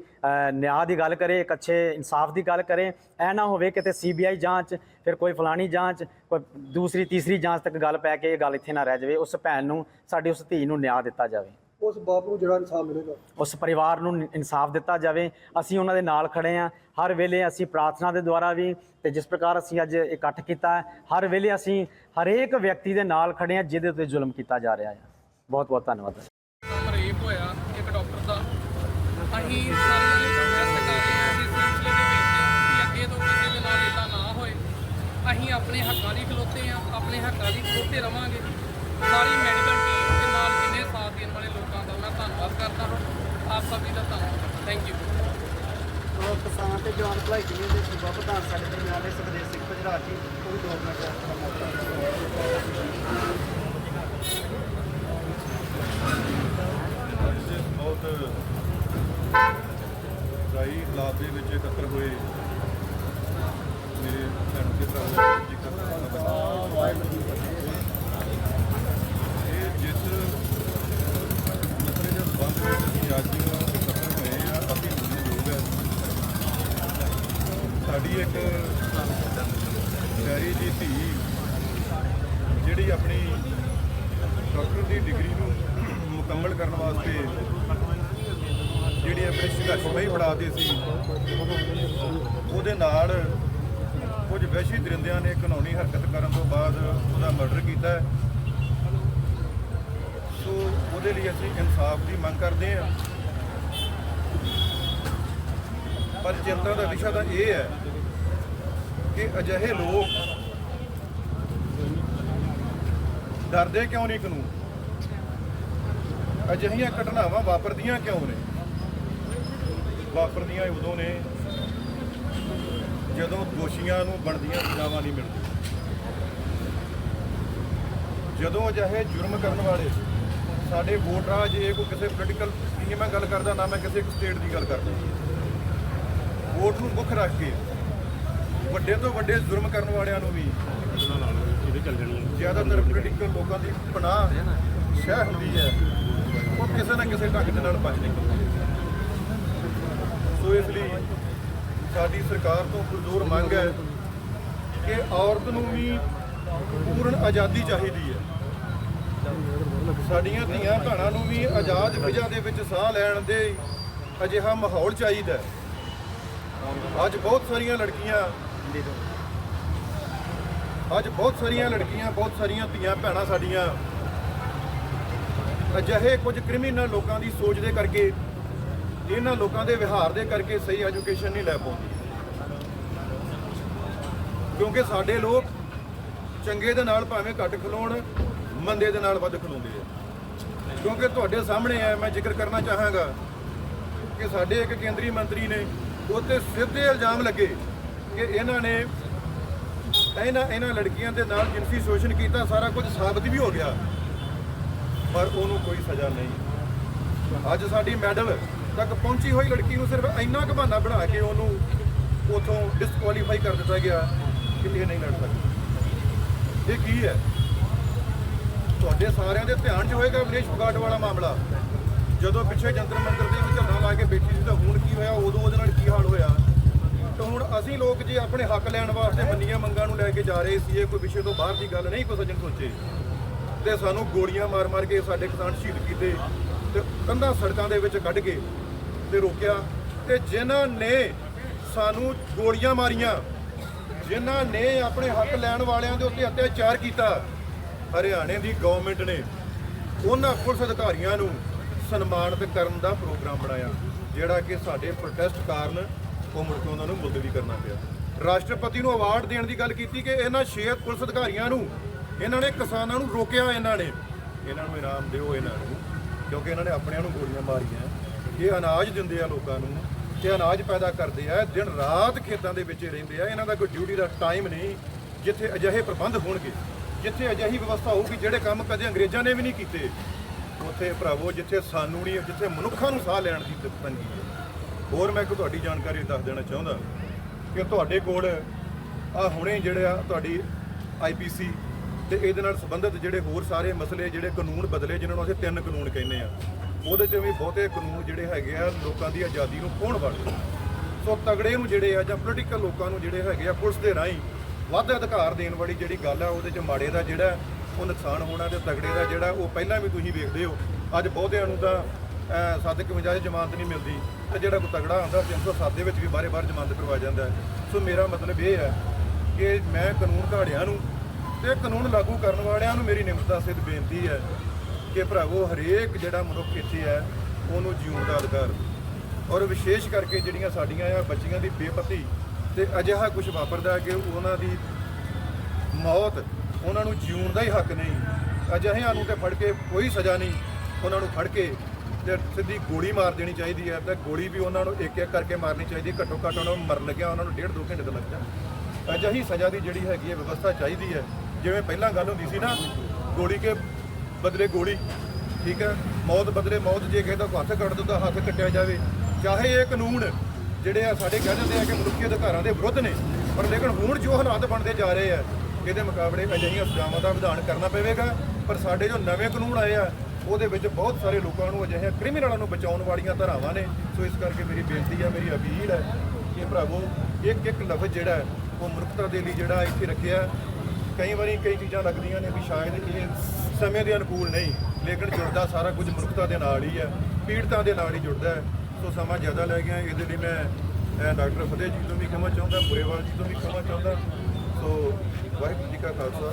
Speaker 7: ਨਿਆਂ ਦੀ ਗੱਲ ਕਰੇ ਇੱਕ ਅੱਛੇ ਇਨਸਾਫ ਦੀ ਗੱਲ ਕਰੇ। ਐ ਨਾ ਹੋਵੇ ਕਿਤੇ ਸੀਬੀਆਈ ਜਾਂਚ ਫਿਰ ਕੋਈ ਫਲਾਣੀ ਜਾਂਚ ਕੋਈ ਦੂਸਰੀ ਤੀਸਰੀ ਜਾਂਚ ਤੱਕ ਗੱਲ ਪੈ ਕੇ ਇਹ ਗੱਲ ਇੱਥੇ ਨਾ ਰਹਿ ਜਾਵੇ। ਉਸ ਭੈਣ ਨੂੰ ਸਾਡੀ ਉਸ ਧੀ ਨੂੰ ਨਿਆਂ ਦਿੱਤਾ ਜਾਵੇ।
Speaker 4: ਉਸ ਬਾਪ ਨੂੰ ਜਿਹੜਾ ਇਨਸਾਫ ਮਿਲੇਗਾ?
Speaker 7: ਉਸ ਪਰਿਵਾਰ ਨੂੰ ਇਨਸਾਫ ਦਿੱਤਾ ਜਾਵੇ। ਅਸੀਂ ਉਹਨਾਂ ਦੇ ਨਾਲ ਖੜੇ ਹਾਂ। ਹਰ ਵੇਲੇ ਅਸੀਂ ਪ੍ਰਾਰਥਨਾ ਦੇ ਦੁਆਰਾ ਵੀ ਤੇ ਜਿਸ ਪ੍ਰਕਾਰ ਅਸੀਂ ਅੱਜ ਇਕੱਠ ਕੀਤਾ ਹਰ ਵੇਲੇ ਅਸੀਂ ਹਰੇਕ ਵਿਅਕਤੀ ਦੇ ਨਾਲ ਖੜੇ ਹਾਂ ਜਿਹਦੇ ਉੱਤੇ ਜ਼ੁਲਮ ਕੀਤਾ ਜਾ ਰਿਹਾ ਹੈ। ਬਹੁਤ ਬਹੁਤ ਧੰਨਵਾਦ।
Speaker 8: ਰੇਪ ਹੋਇਆ ਇੱਕ ਡਾਕਟਰ ਦਾ। ਅਸੀਂ ਸਾਰੀਆਂ ਰਿਕਵੈਸਟ ਕਰ ਰਹੇ ਹਾਂ ਇਸ ਸਿਲਸਿਲੇ ਦੇ ਵਿੱਚ ਕਿ ਅੱਗੇ ਤੋਂ ਕਿਸੇ ਦੇ ਨਾਲ ਇਦਾਂ ਨਾ ਹੋਏ। ਅਸੀਂ ਆਪਣੇ ਹੱਕਾਂ ਲਈ ਖਲੋਤੇ ਹਾਂ ਆਪਣੇ ਹੱਕਾਂ ਲਈ ਖਲੋਤੇ ਰਵਾਂਗੇ। ਸਾਰੀ ਮੈਡੀਕਲ ਟੀਮ ਦੇ ਨਾਲ ਜਿੰਨੇ ਸਾਥ ਦੇਣ ਵਾਲੇ ਲੋਕਾਂ ਦਾ ਮੈਂ ਧੰਨਵਾਦ ਕਰਦਾ ਹਾਂ। ਆਪ ਸਭ ਦਾ ਧੰਨਵਾਦ। ਥੈਂਕ ਯੂ
Speaker 9: ਕਿਸਾਨ ਤੇ ਜਵਾਨ ਭਲਾਈ ਜਿਵੇਂ ਦੇ ਸੂਬਾ ਪ੍ਰਧਾਨ ਸਾਡੇ ਦਰਮਿਆਨ ਦੇ ਸੁਖਦੇਵ ਸਿੰਘ ਭਜਰਾਜ ਜੀ ਉਹ ਵੀ ਦੋ ਮਿੰਟ ਦਾ
Speaker 10: ਇਸ ਬਹੁਤ ਦਾਈ ਹਾਲਾਤ ਦੇ ਵਿੱਚ ਇਕੱਤਰ ਹੋਏ। ਮੇਰੇ ਭੈਣ ਦੇ ਭਰਾ ਜੀ ਕਰਦਾ ਇਹ ਸੰਘਰਸ਼ ਸੀ ਉਹਦੇ ਨਾਲ ਕੁਝ ਵਹਿਸ਼ੀ ਦਰਿੰਦਿਆਂ ਨੇ ਕਾਨੂੰਨੀ ਹਰਕਤ ਕਰਨ ਤੋਂ ਬਾਅਦ ਉਹਦਾ ਮਰਡਰ ਕੀਤਾ ਹੈ। ਸੋ ਉਹਦੇ ਲਈ ਅਸੀਂ ਇਨਸਾਫ ਦੀ ਮੰਗ ਕਰਦੇ ਹਾਂ। ਪਰ ਚਿੰਤਾ ਦਾ ਵਿਸ਼ਾ ਤਾਂ ਇਹ ਹੈ ਕਿ ਅਜਿਹੇ ਲੋਕ ਡਰਦੇ ਕਿਉਂ ਨਹੀਂ ਕਾਨੂੰਨ ਅਜਿਹੀਆਂ ਘਟਨਾਵਾਂ ਵਾਪਰਦੀਆਂ ਕਿਉਂ ਨੇ? ਵਾਪਰਦੀਆਂ ਉਦੋਂ ਨੇ ਜਦੋਂ ਦੋਸ਼ੀਆਂ ਨੂੰ ਬਣਦੀਆਂ ਸਜ਼ਾਵਾਂ ਨਹੀਂ ਮਿਲਦੀਆਂ। ਜਦੋਂ ਅਜਿਹੇ ਜੁਰਮ ਕਰਨ ਵਾਲੇ ਸਾਡੇ ਵੋਟਰਾਂ ਜੇ ਕੋਈ ਕਿਸੇ ਪੋਲੀਟੀਕਲ ਦੀ ਮੈਂ ਗੱਲ ਕਰਦਾ, ਨਾ ਮੈਂ ਕਿਸੇ ਇੱਕ ਸਟੇਟ ਦੀ ਗੱਲ ਕਰਦਾ। ਵੋਟ ਨੂੰ ਮੁੱਖ ਰੱਖ ਕੇ ਵੱਡੇ ਤੋਂ ਵੱਡੇ ਜੁਰਮ ਕਰਨ ਵਾਲਿਆਂ ਨੂੰ ਵੀ ਜ਼ਿਆਦਾਤਰ ਪੋਲੀਟੀਕਲ ਲੋਕਾਂ ਦੀ ਪਨਾਹ ਸ਼ਹਿ ਹੁੰਦੀ ਹੈ। ਉਹ ਕਿਸੇ ਨਾ ਕਿਸੇ ਢੰਗ ਦੇ ਨਾਲ ਬਚ ਨਿਕਲਦੇ ਸੋ ਇਸ ਲਈ ਸਾਡੀ ਸਰਕਾਰ ਤੋਂ ਪੁਰਜ਼ੋਰ ਮੰਗ ਹੈ ਕਿ ਔਰਤ ਨੂੰ ਵੀ ਪੂਰਨ ਆਜ਼ਾਦੀ ਚਾਹੀਦੀ ਹੈ। ਸਾਡੀਆਂ ਧੀਆਂ ਭੈਣਾਂ ਨੂੰ ਵੀ ਆਜ਼ਾਦ ਫਿਜ਼ਾ ਦੇ ਵਿੱਚ ਸਾਹ ਲੈਣ ਦੇ ਅਜਿਹਾ ਮਾਹੌਲ ਚਾਹੀਦਾ ਅੱਜ ਬਹੁਤ ਸਾਰੀਆਂ ਲੜਕੀਆਂ ਅੱਜ ਬਹੁਤ ਸਾਰੀਆਂ ਲੜਕੀਆਂ, ਬਹੁਤ ਸਾਰੀਆਂ ਧੀਆਂ ਭੈਣਾਂ ਸਾਡੀਆਂ ਅਜਿਹੇ ਕੁਝ ਕ੍ਰਿਮੀਨਲ ਲੋਕਾਂ ਦੀ ਸੋਚ ਦੇ ਕਰਕੇ ਇਹਨਾਂ ਲੋਕਾਂ ਦੇ ਵਿਹਾਰ ਦੇ ਕਰਕੇ ਸਹੀ ਐਜੂਕੇਸ਼ਨ ਨਹੀਂ ਲੈ ਪਾਉਂਦੀ। ਕਿਉਂਕਿ ਸਾਡੇ ਲੋਕ ਚੰਗੇ ਦੇ ਨਾਲ ਭਾਵੇਂ ਘੱਟ ਖਲੋਣ, ਮੰਦੇ ਦੇ ਨਾਲ ਵੱਧ ਖਲੋਂਦੇ ਆ। ਕਿਉਂਕਿ ਤੁਹਾਡੇ ਸਾਹਮਣੇ ਹੈ ਮੈਂ ਜ਼ਿਕਰ ਕਰਨਾ ਚਾਹਾਂਗਾ ਕਿ ਸਾਡੇ ਇੱਕ ਕੇਂਦਰੀ ਮੰਤਰੀ ਨੇ ਉੱਤੇ ਸਿੱਧੇ ਇਲਜ਼ਾਮ ਲੱਗੇ ਕਿ ਇਹਨਾਂ ਨੇ ਇਹਨਾਂ ਇਹਨਾਂ ਲੜਕੀਆਂ ਦੇ ਨਾਲ ਜਿਨਸੀ ਸ਼ੋਸ਼ਣ ਕੀਤਾ, ਸਾਰਾ ਕੁਝ ਸਾਬਤ ਵੀ ਹੋ ਗਿਆ। ਪਰ ਉਹਨੂੰ ਕੋਈ ਸਜ਼ਾ ਨਹੀਂ। ਅੱਜ ਸਾਡੀ ਮੈਡਲ ਤੱਕ ਪਹੁੰਚੀ ਹੋਈ ਲੜਕੀ ਨੂੰ ਸਿਰਫ ਇੰਨਾ ਕੁ ਬਹਾਨਾ ਬਣਾ ਕੇ ਉਹਨੂੰ ਉਥੋਂ ਡਿਸਕੁਆਲੀਫਾਈ ਕਰ ਦਿੱਤਾ ਗਿਆ ਕਿ ਇਹ ਨਹੀਂ ਲੜ ਸਕਦੀ। ਇਹ ਕੀ ਹੈ? ਤੁਹਾਡੇ ਸਾਰਿਆਂ ਦੇ ਧਿਆਨ 'ਚ ਹੋਏਗਾ ਵਿਨੇਸ਼ ਫਗਾਟ ਵਾਲਾ ਮਾਮਲਾ। ਜਦੋਂ ਪਿੱਛੇ ਜੰਤਰ ਮੰਤਰ ਦੇ ਵਿੱਚ ਧਰਨਾ ਲਾ ਕੇ ਬੈਠੀ ਸੀ ਤਾਂ ਹੁਣ ਕੀ ਹੋਇਆ? ਉਦੋਂ ਉਹਦੇ ਨਾਲ ਕੀ ਹਾਲ ਹੋਇਆ? ਤਾਂ ਹੁਣ ਅਸੀਂ ਲੋਕ ਜੇ ਆਪਣੇ ਹੱਕ ਲੈਣ ਵਾਸਤੇ ਮੰਨੀਆਂ ਮੰਗਾਂ ਨੂੰ ਲੈ ਕੇ ਜਾ ਰਹੇ ਸੀ, ਇਹ ਕੋਈ ਵਿਸ਼ੇ ਤੋਂ ਬਾਹਰ ਦੀ ਗੱਲ ਨਹੀਂ, ਕੋਈ ਸੱਜਣ ਸੋਚੇ। ਤੇ ਸਾਨੂੰ ਗੋਲੀਆਂ ਮਾਰ-ਮਾਰ ਕੇ ਸਾਡੇ ਕਿਸਾਨ ਸ਼ਹੀਦ ਕੀਤੇ ਤੇ ਕੰਧਾਂ ਸੜਕਾਂ ਦੇ ਵਿੱਚ ਕੱਢ ਕੇ ਤੇ ਰੋਕਿਆ ਤੇ ਜਿਨ੍ਹਾਂ ਨੇ ਸਾਨੂੰ ਗੋਲੀਆਂ ਮਾਰੀਆਂ, ਜਿਨ੍ਹਾਂ ਨੇ ਆਪਣੇ ਹੱਕ ਲੈਣ ਵਾਲਿਆਂ ਦੇ ਉੱਤੇ ਅਤਿਆਚਾਰ ਕੀਤਾ, ਹਰਿਆਣੇ ਦੀ ਗਵਰਨਮੈਂਟ ਨੇ ਉਹਨਾਂ ਪੁਲਿਸ ਅਧਿਕਾਰੀਆਂ ਨੂੰ ਸਨਮਾਨਿਤ ਕਰਨ ਦਾ ਪ੍ਰੋਗਰਾਮ ਬਣਾਇਆ, ਜਿਹੜਾ ਕਿ ਸਾਡੇ ਪ੍ਰੋਟੈਸਟ ਕਾਰਨ ਉਹ ਮੁੜ ਕੇ ਉਹਨਾਂ ਨੂੰ ਮੁਲਤਵੀ ਕਰਨਾ ਪਿਆ। ਰਾਸ਼ਟਰਪਤੀ ਨੂੰ ਅਵਾਰਡ ਦੇਣ ਦੀ ਗੱਲ ਕੀਤੀ ਕਿ ਇਹਨਾਂ ਛੇ ਪੁਲਿਸ ਅਧਿਕਾਰੀਆਂ ਨੂੰ, ਇਹਨਾਂ ਨੇ ਕਿਸਾਨਾਂ ਨੂੰ ਰੋਕਿਆ ਇਹਨਾਂ ਨੇ। ਇਹਨਾਂ ਨੂੰ ਇਨਾਮ ਦਿਓ ਇਹਨਾਂ ਨੂੰ, ਕਿਉਂਕਿ ਇਹਨਾਂ ਨੇ ਆਪਣਿਆਂ ਨੂੰ ਗੋਲੀਆਂ ਮਾਰੀਆਂ। ਇਹ ਅਨਾਜ ਦਿੰਦੇ ਆ ਲੋਕਾਂ ਨੂੰ ਤੇ ਅਨਾਜ ਪੈਦਾ ਕਰਦੇ ਆ, ਦਿਨ ਰਾਤ ਖੇਤਾਂ ਦੇ ਵਿੱਚ ਰਹਿੰਦੇ ਆ, ਇਹਨਾਂ ਦਾ ਕੋਈ ਡਿਊਟੀ ਦਾ ਟਾਈਮ ਨਹੀਂ, ਜਿੱਥੇ ਅਜਿਹੇ ਪ੍ਰਬੰਧ ਹੋਣਗੇ, ਜਿੱਥੇ ਅਜਿਹੀ ਵਿਵਸਥਾ ਹੋਊਗੀ ਜਿਹੜੇ ਕੰਮ ਕਦੇ ਅੰਗਰੇਜ਼ਾਂ ਨੇ ਵੀ ਨਹੀਂ ਕੀਤੇ, ਉੱਥੇ ਭਰਾਵੋ ਜਿੱਥੇ ਸਾਨੂੰ ਨਹੀਂ, ਜਿੱਥੇ ਮਨੁੱਖਾਂ ਨੂੰ ਸਾਹ ਲੈਣ ਦੀ ਤੰਗੀ ਹੈ। ਹੋਰ ਮੈਂ ਇੱਕ ਤੁਹਾਡੀ ਜਾਣਕਾਰੀ ਦੱਸ ਦੇਣਾ ਚਾਹੁੰਦਾ ਕਿ ਤੁਹਾਡੇ ਕੋਲ ਆ ਹੁਣੇ ਜਿਹੜੇ ਆ ਤੁਹਾਡੀ ਆਈਪੀਸੀ ਤੇ ਇਹਦੇ ਨਾਲ ਸੰਬੰਧਿਤ ਜਿਹੜੇ ਹੋਰ ਸਾਰੇ ਮਸਲੇ, ਜਿਹੜੇ ਕਾਨੂੰਨ ਬਦਲੇ, ਜਿਨ੍ਹਾਂ ਨੂੰ ਅਸੀਂ ਤਿੰਨ ਕਾਨੂੰਨ ਕਹਿੰਦੇ ਆ। ਉਹਦੇ 'ਚ ਵੀ ਬਹੁਤੇ ਕਾਨੂੰਨ ਜਿਹੜੇ ਹੈਗੇ ਆ ਲੋਕਾਂ ਦੀ ਆਜ਼ਾਦੀ ਨੂੰ ਖੋਹਣ ਵਾਲੇ। ਸੋ ਤਗੜੇ ਨੂੰ ਜਿਹੜੇ ਆ ਜਾਂ ਪੋਲੀਟੀਕਲ ਲੋਕਾਂ ਨੂੰ ਜਿਹੜੇ ਹੈਗੇ ਆ ਪੁਲਿਸ ਦੇ ਰਾਹੀਂ ਵੱਧ ਅਧਿਕਾਰ ਦੇਣ ਵਾਲੀ ਜਿਹੜੀ ਗੱਲ ਆ ਉਹਦੇ 'ਚ ਮਾੜੇ ਦਾ ਜਿਹੜਾ ਉਹ ਨੁਕਸਾਨ ਹੋਣਾ ਤੇ ਤਗੜੇ ਦਾ ਜਿਹੜਾ ਉਹ ਪਹਿਲਾਂ ਵੀ ਤੁਸੀਂ ਵੇਖਦੇ ਹੋ। ਅੱਜ ਬਹੁਤਿਆਂ ਨੂੰ ਤਾਂ ਅਹ, ਸੱਤ ਕੁ ਵਜੇ ਜ਼ਮਾਨਤ ਨਹੀਂ ਮਿਲਦੀ। ਤੇ ਜਿਹੜਾ ਕੋਈ ਤਗੜਾ ਹੁੰਦਾ 307 ਦੇ ਵਿੱਚ ਵੀ ਬਾਰੇ ਬਾਰ ਜ਼ਮਾਨਤ ਕਰਵਾ ਜਾਂਦਾ ਸੋ ਮੇਰਾ ਮਤਲਬ ਇਹ ਹੈ ਕਿ ਮੈਂ ਕਾਨੂੰਨ ਘਾੜਿਆਂ ਨੂੰ ਤੇ ਕਾਨੂੰਨ ਲਾਗੂ ਕਰਨ ਵਾਲਿਆਂ ਨੂੰ ਮੇਰੀ ਨਿਮਰਤਾ ਸਿੱਧ ਬੇਨਤੀ ਹੈ ਕਿ ਭਰਾਵੋ, ਹਰੇਕ ਜਿਹੜਾ ਮਨੁੱਖ ਇੱਥੇ ਹੈ, ਉਹਨੂੰ ਜਿਉਣ ਦਾ ਅਧਿਕਾਰ ਔਰ ਵਿਸ਼ੇਸ਼ ਕਰਕੇ ਜਿਹੜੀਆਂ ਸਾਡੀਆਂ ਆ ਬੱਚੀਆਂ ਦੀ ਬੇਪਤੀ ਤੇ ਅਜਿਹਾ ਕੁਝ ਵਾਪਰਦਾ ਕਿ ਉਹਨਾਂ ਦੀ ਮੌਤ ਉਹਨਾਂ ਨੂੰ ਜਿਉਣ ਦਾ ਹੀ ਹੱਕ ਨਹੀਂ। ਅਜਿਹਿਆਂ ਨੂੰ ਤੇ ਫੜ ਕੇ ਕੋਈ ਸਜ਼ਾ ਨਹੀਂ। ਉਹਨਾਂ ਨੂੰ ਫੜ ਕੇ ਤੇ ਸਿੱਧੀ ਗੋਲੀ ਮਾਰ ਦੇਣੀ ਚਾਹੀਦੀ ਹੈ ਤੇ ਗੋਲੀ ਵੀ ਉਹਨਾਂ ਨੂੰ ਇੱਕ ਇੱਕ ਕਰਕੇ ਮਾਰਨੀ ਚਾਹੀਦੀ ਘੱਟੋ ਘੱਟ ਉਹਨਾਂ ਨੂੰ ਮਰਨ ਲੱਗਿਆ, ਉਹਨਾਂ ਨੂੰ ਡੇਢ ਦੋ ਘੰਟੇ ਦਾ ਲੱਗਦਾ ਅਜਿਹੀ ਸਜ਼ਾ ਦੀ ਜਿਹੜੀ ਹੈਗੀ ਹੈ ਵਿਵਸਥਾ ਚਾਹੀਦੀ ਹੈ। ਜਿਵੇਂ ਪਹਿਲਾਂ ਗੱਲ ਹੁੰਦੀ ਸੀ ਨਾ, ਗੋਲੀ ਕੇ ਬਦਲੇ ਗੋਲੀ, ਠੀਕ ਹੈ? ਮੌਤ ਬਦਲੇ ਮੌਤ, ਜੇ ਕਿਸੇ ਦਾ ਹੱਥ ਕੱਟ ਦੋ ਤਾਂ ਹੱਥ ਕੱਟਿਆ ਜਾਵੇ, ਚਾਹੇ ਇਹ ਕਾਨੂੰਨ ਜਿਹੜੇ ਆ ਸਾਡੇ ਕਹਿ ਦਿੰਦੇ ਆ ਕਿ ਮਨੁੱਖੀ ਅਧਿਕਾਰਾਂ ਦੇ ਵਿਰੁੱਧ ਨੇ, ਪਰ ਲੇਕਿਨ ਹੁਣ ਜੋ ਹਾਲਾਤ ਬਣਦੇ ਜਾ ਰਹੇ ਆ, ਇਹਦੇ ਮੁਕਾਬਲੇ ਅਜਿਹੀਆਂ ਸਜ਼ਾਵਾਂ ਦਾ ਵਿਧਾਨ ਕਰਨਾ ਪਵੇਗਾ, ਪਰ ਸਾਡੇ ਜੋ ਨਵੇਂ ਕਾਨੂੰਨ ਆਏ ਆ, ਉਹਦੇ ਵਿੱਚ ਬਹੁਤ ਸਾਰੇ ਲੋਕਾਂ ਨੂੰ ਅਜਿਹੇ ਕ੍ਰਿਮੀਨਲਾਂ ਨੂੰ ਬਚਾਉਣ ਵਾਲੀਆਂ ਧਾਰਾਵਾਂ ਨੇ, ਸੋ ਇਸ ਕਰਕੇ ਮੇਰੀ ਬੇਨਤੀ ਹੈ ਮੇਰੀ ਅਪੀਲ ਹੈ ਕਿ ਭਰਾਵੋ, ਇੱਕ ਇੱਕ ਲਫ਼ਜ਼ ਜਿਹੜਾ ਉਹ ਮਨੁੱਖਤਾ ਦੇ ਲਈ ਜਿਹੜਾ ਇੱਥੇ ਰੱਖਿਆ, ਕਈ ਵਾਰੀ ਕਈ ਚੀਜ਼ਾਂ ਲੱਗਦੀਆਂ ਨੇ ਵੀ ਸ਼ਾਇਦ ਇਹ ਸਮੇਂ ਦੇ ਅਨੁਕੂਲ ਨਹੀਂ, ਲੇਕਿਨ ਜੁੜਦਾ ਸਾਰਾ ਕੁਝ ਮਨੁੱਖਤਾ ਦੇ ਨਾਲ ਹੀ ਹੈ, ਪੀੜਤਾਂ ਦੇ ਨਾਲ ਹੀ ਜੁੜਦਾ ਹੈ। ਸੋ ਸਮਾਂ ਜ਼ਿਆਦਾ ਲੈ ਗਿਆ, ਇਹਦੇ ਲਈ ਮੈਂ ਡਾਕਟਰ ਫਤਿਹ ਜੀ ਤੋਂ ਵੀ ਕਹਾਂ ਚਾਹੁੰਦਾ ਬੁਰੇਵਾਲ ਜੀ ਤੋਂ ਵੀ ਕਹਾਂ ਚਾਹੁੰਦਾ ਸੋ ਵਾਹਿਗੁਰੂ ਜੀ ਕਾ ਖਾਲਸਾ।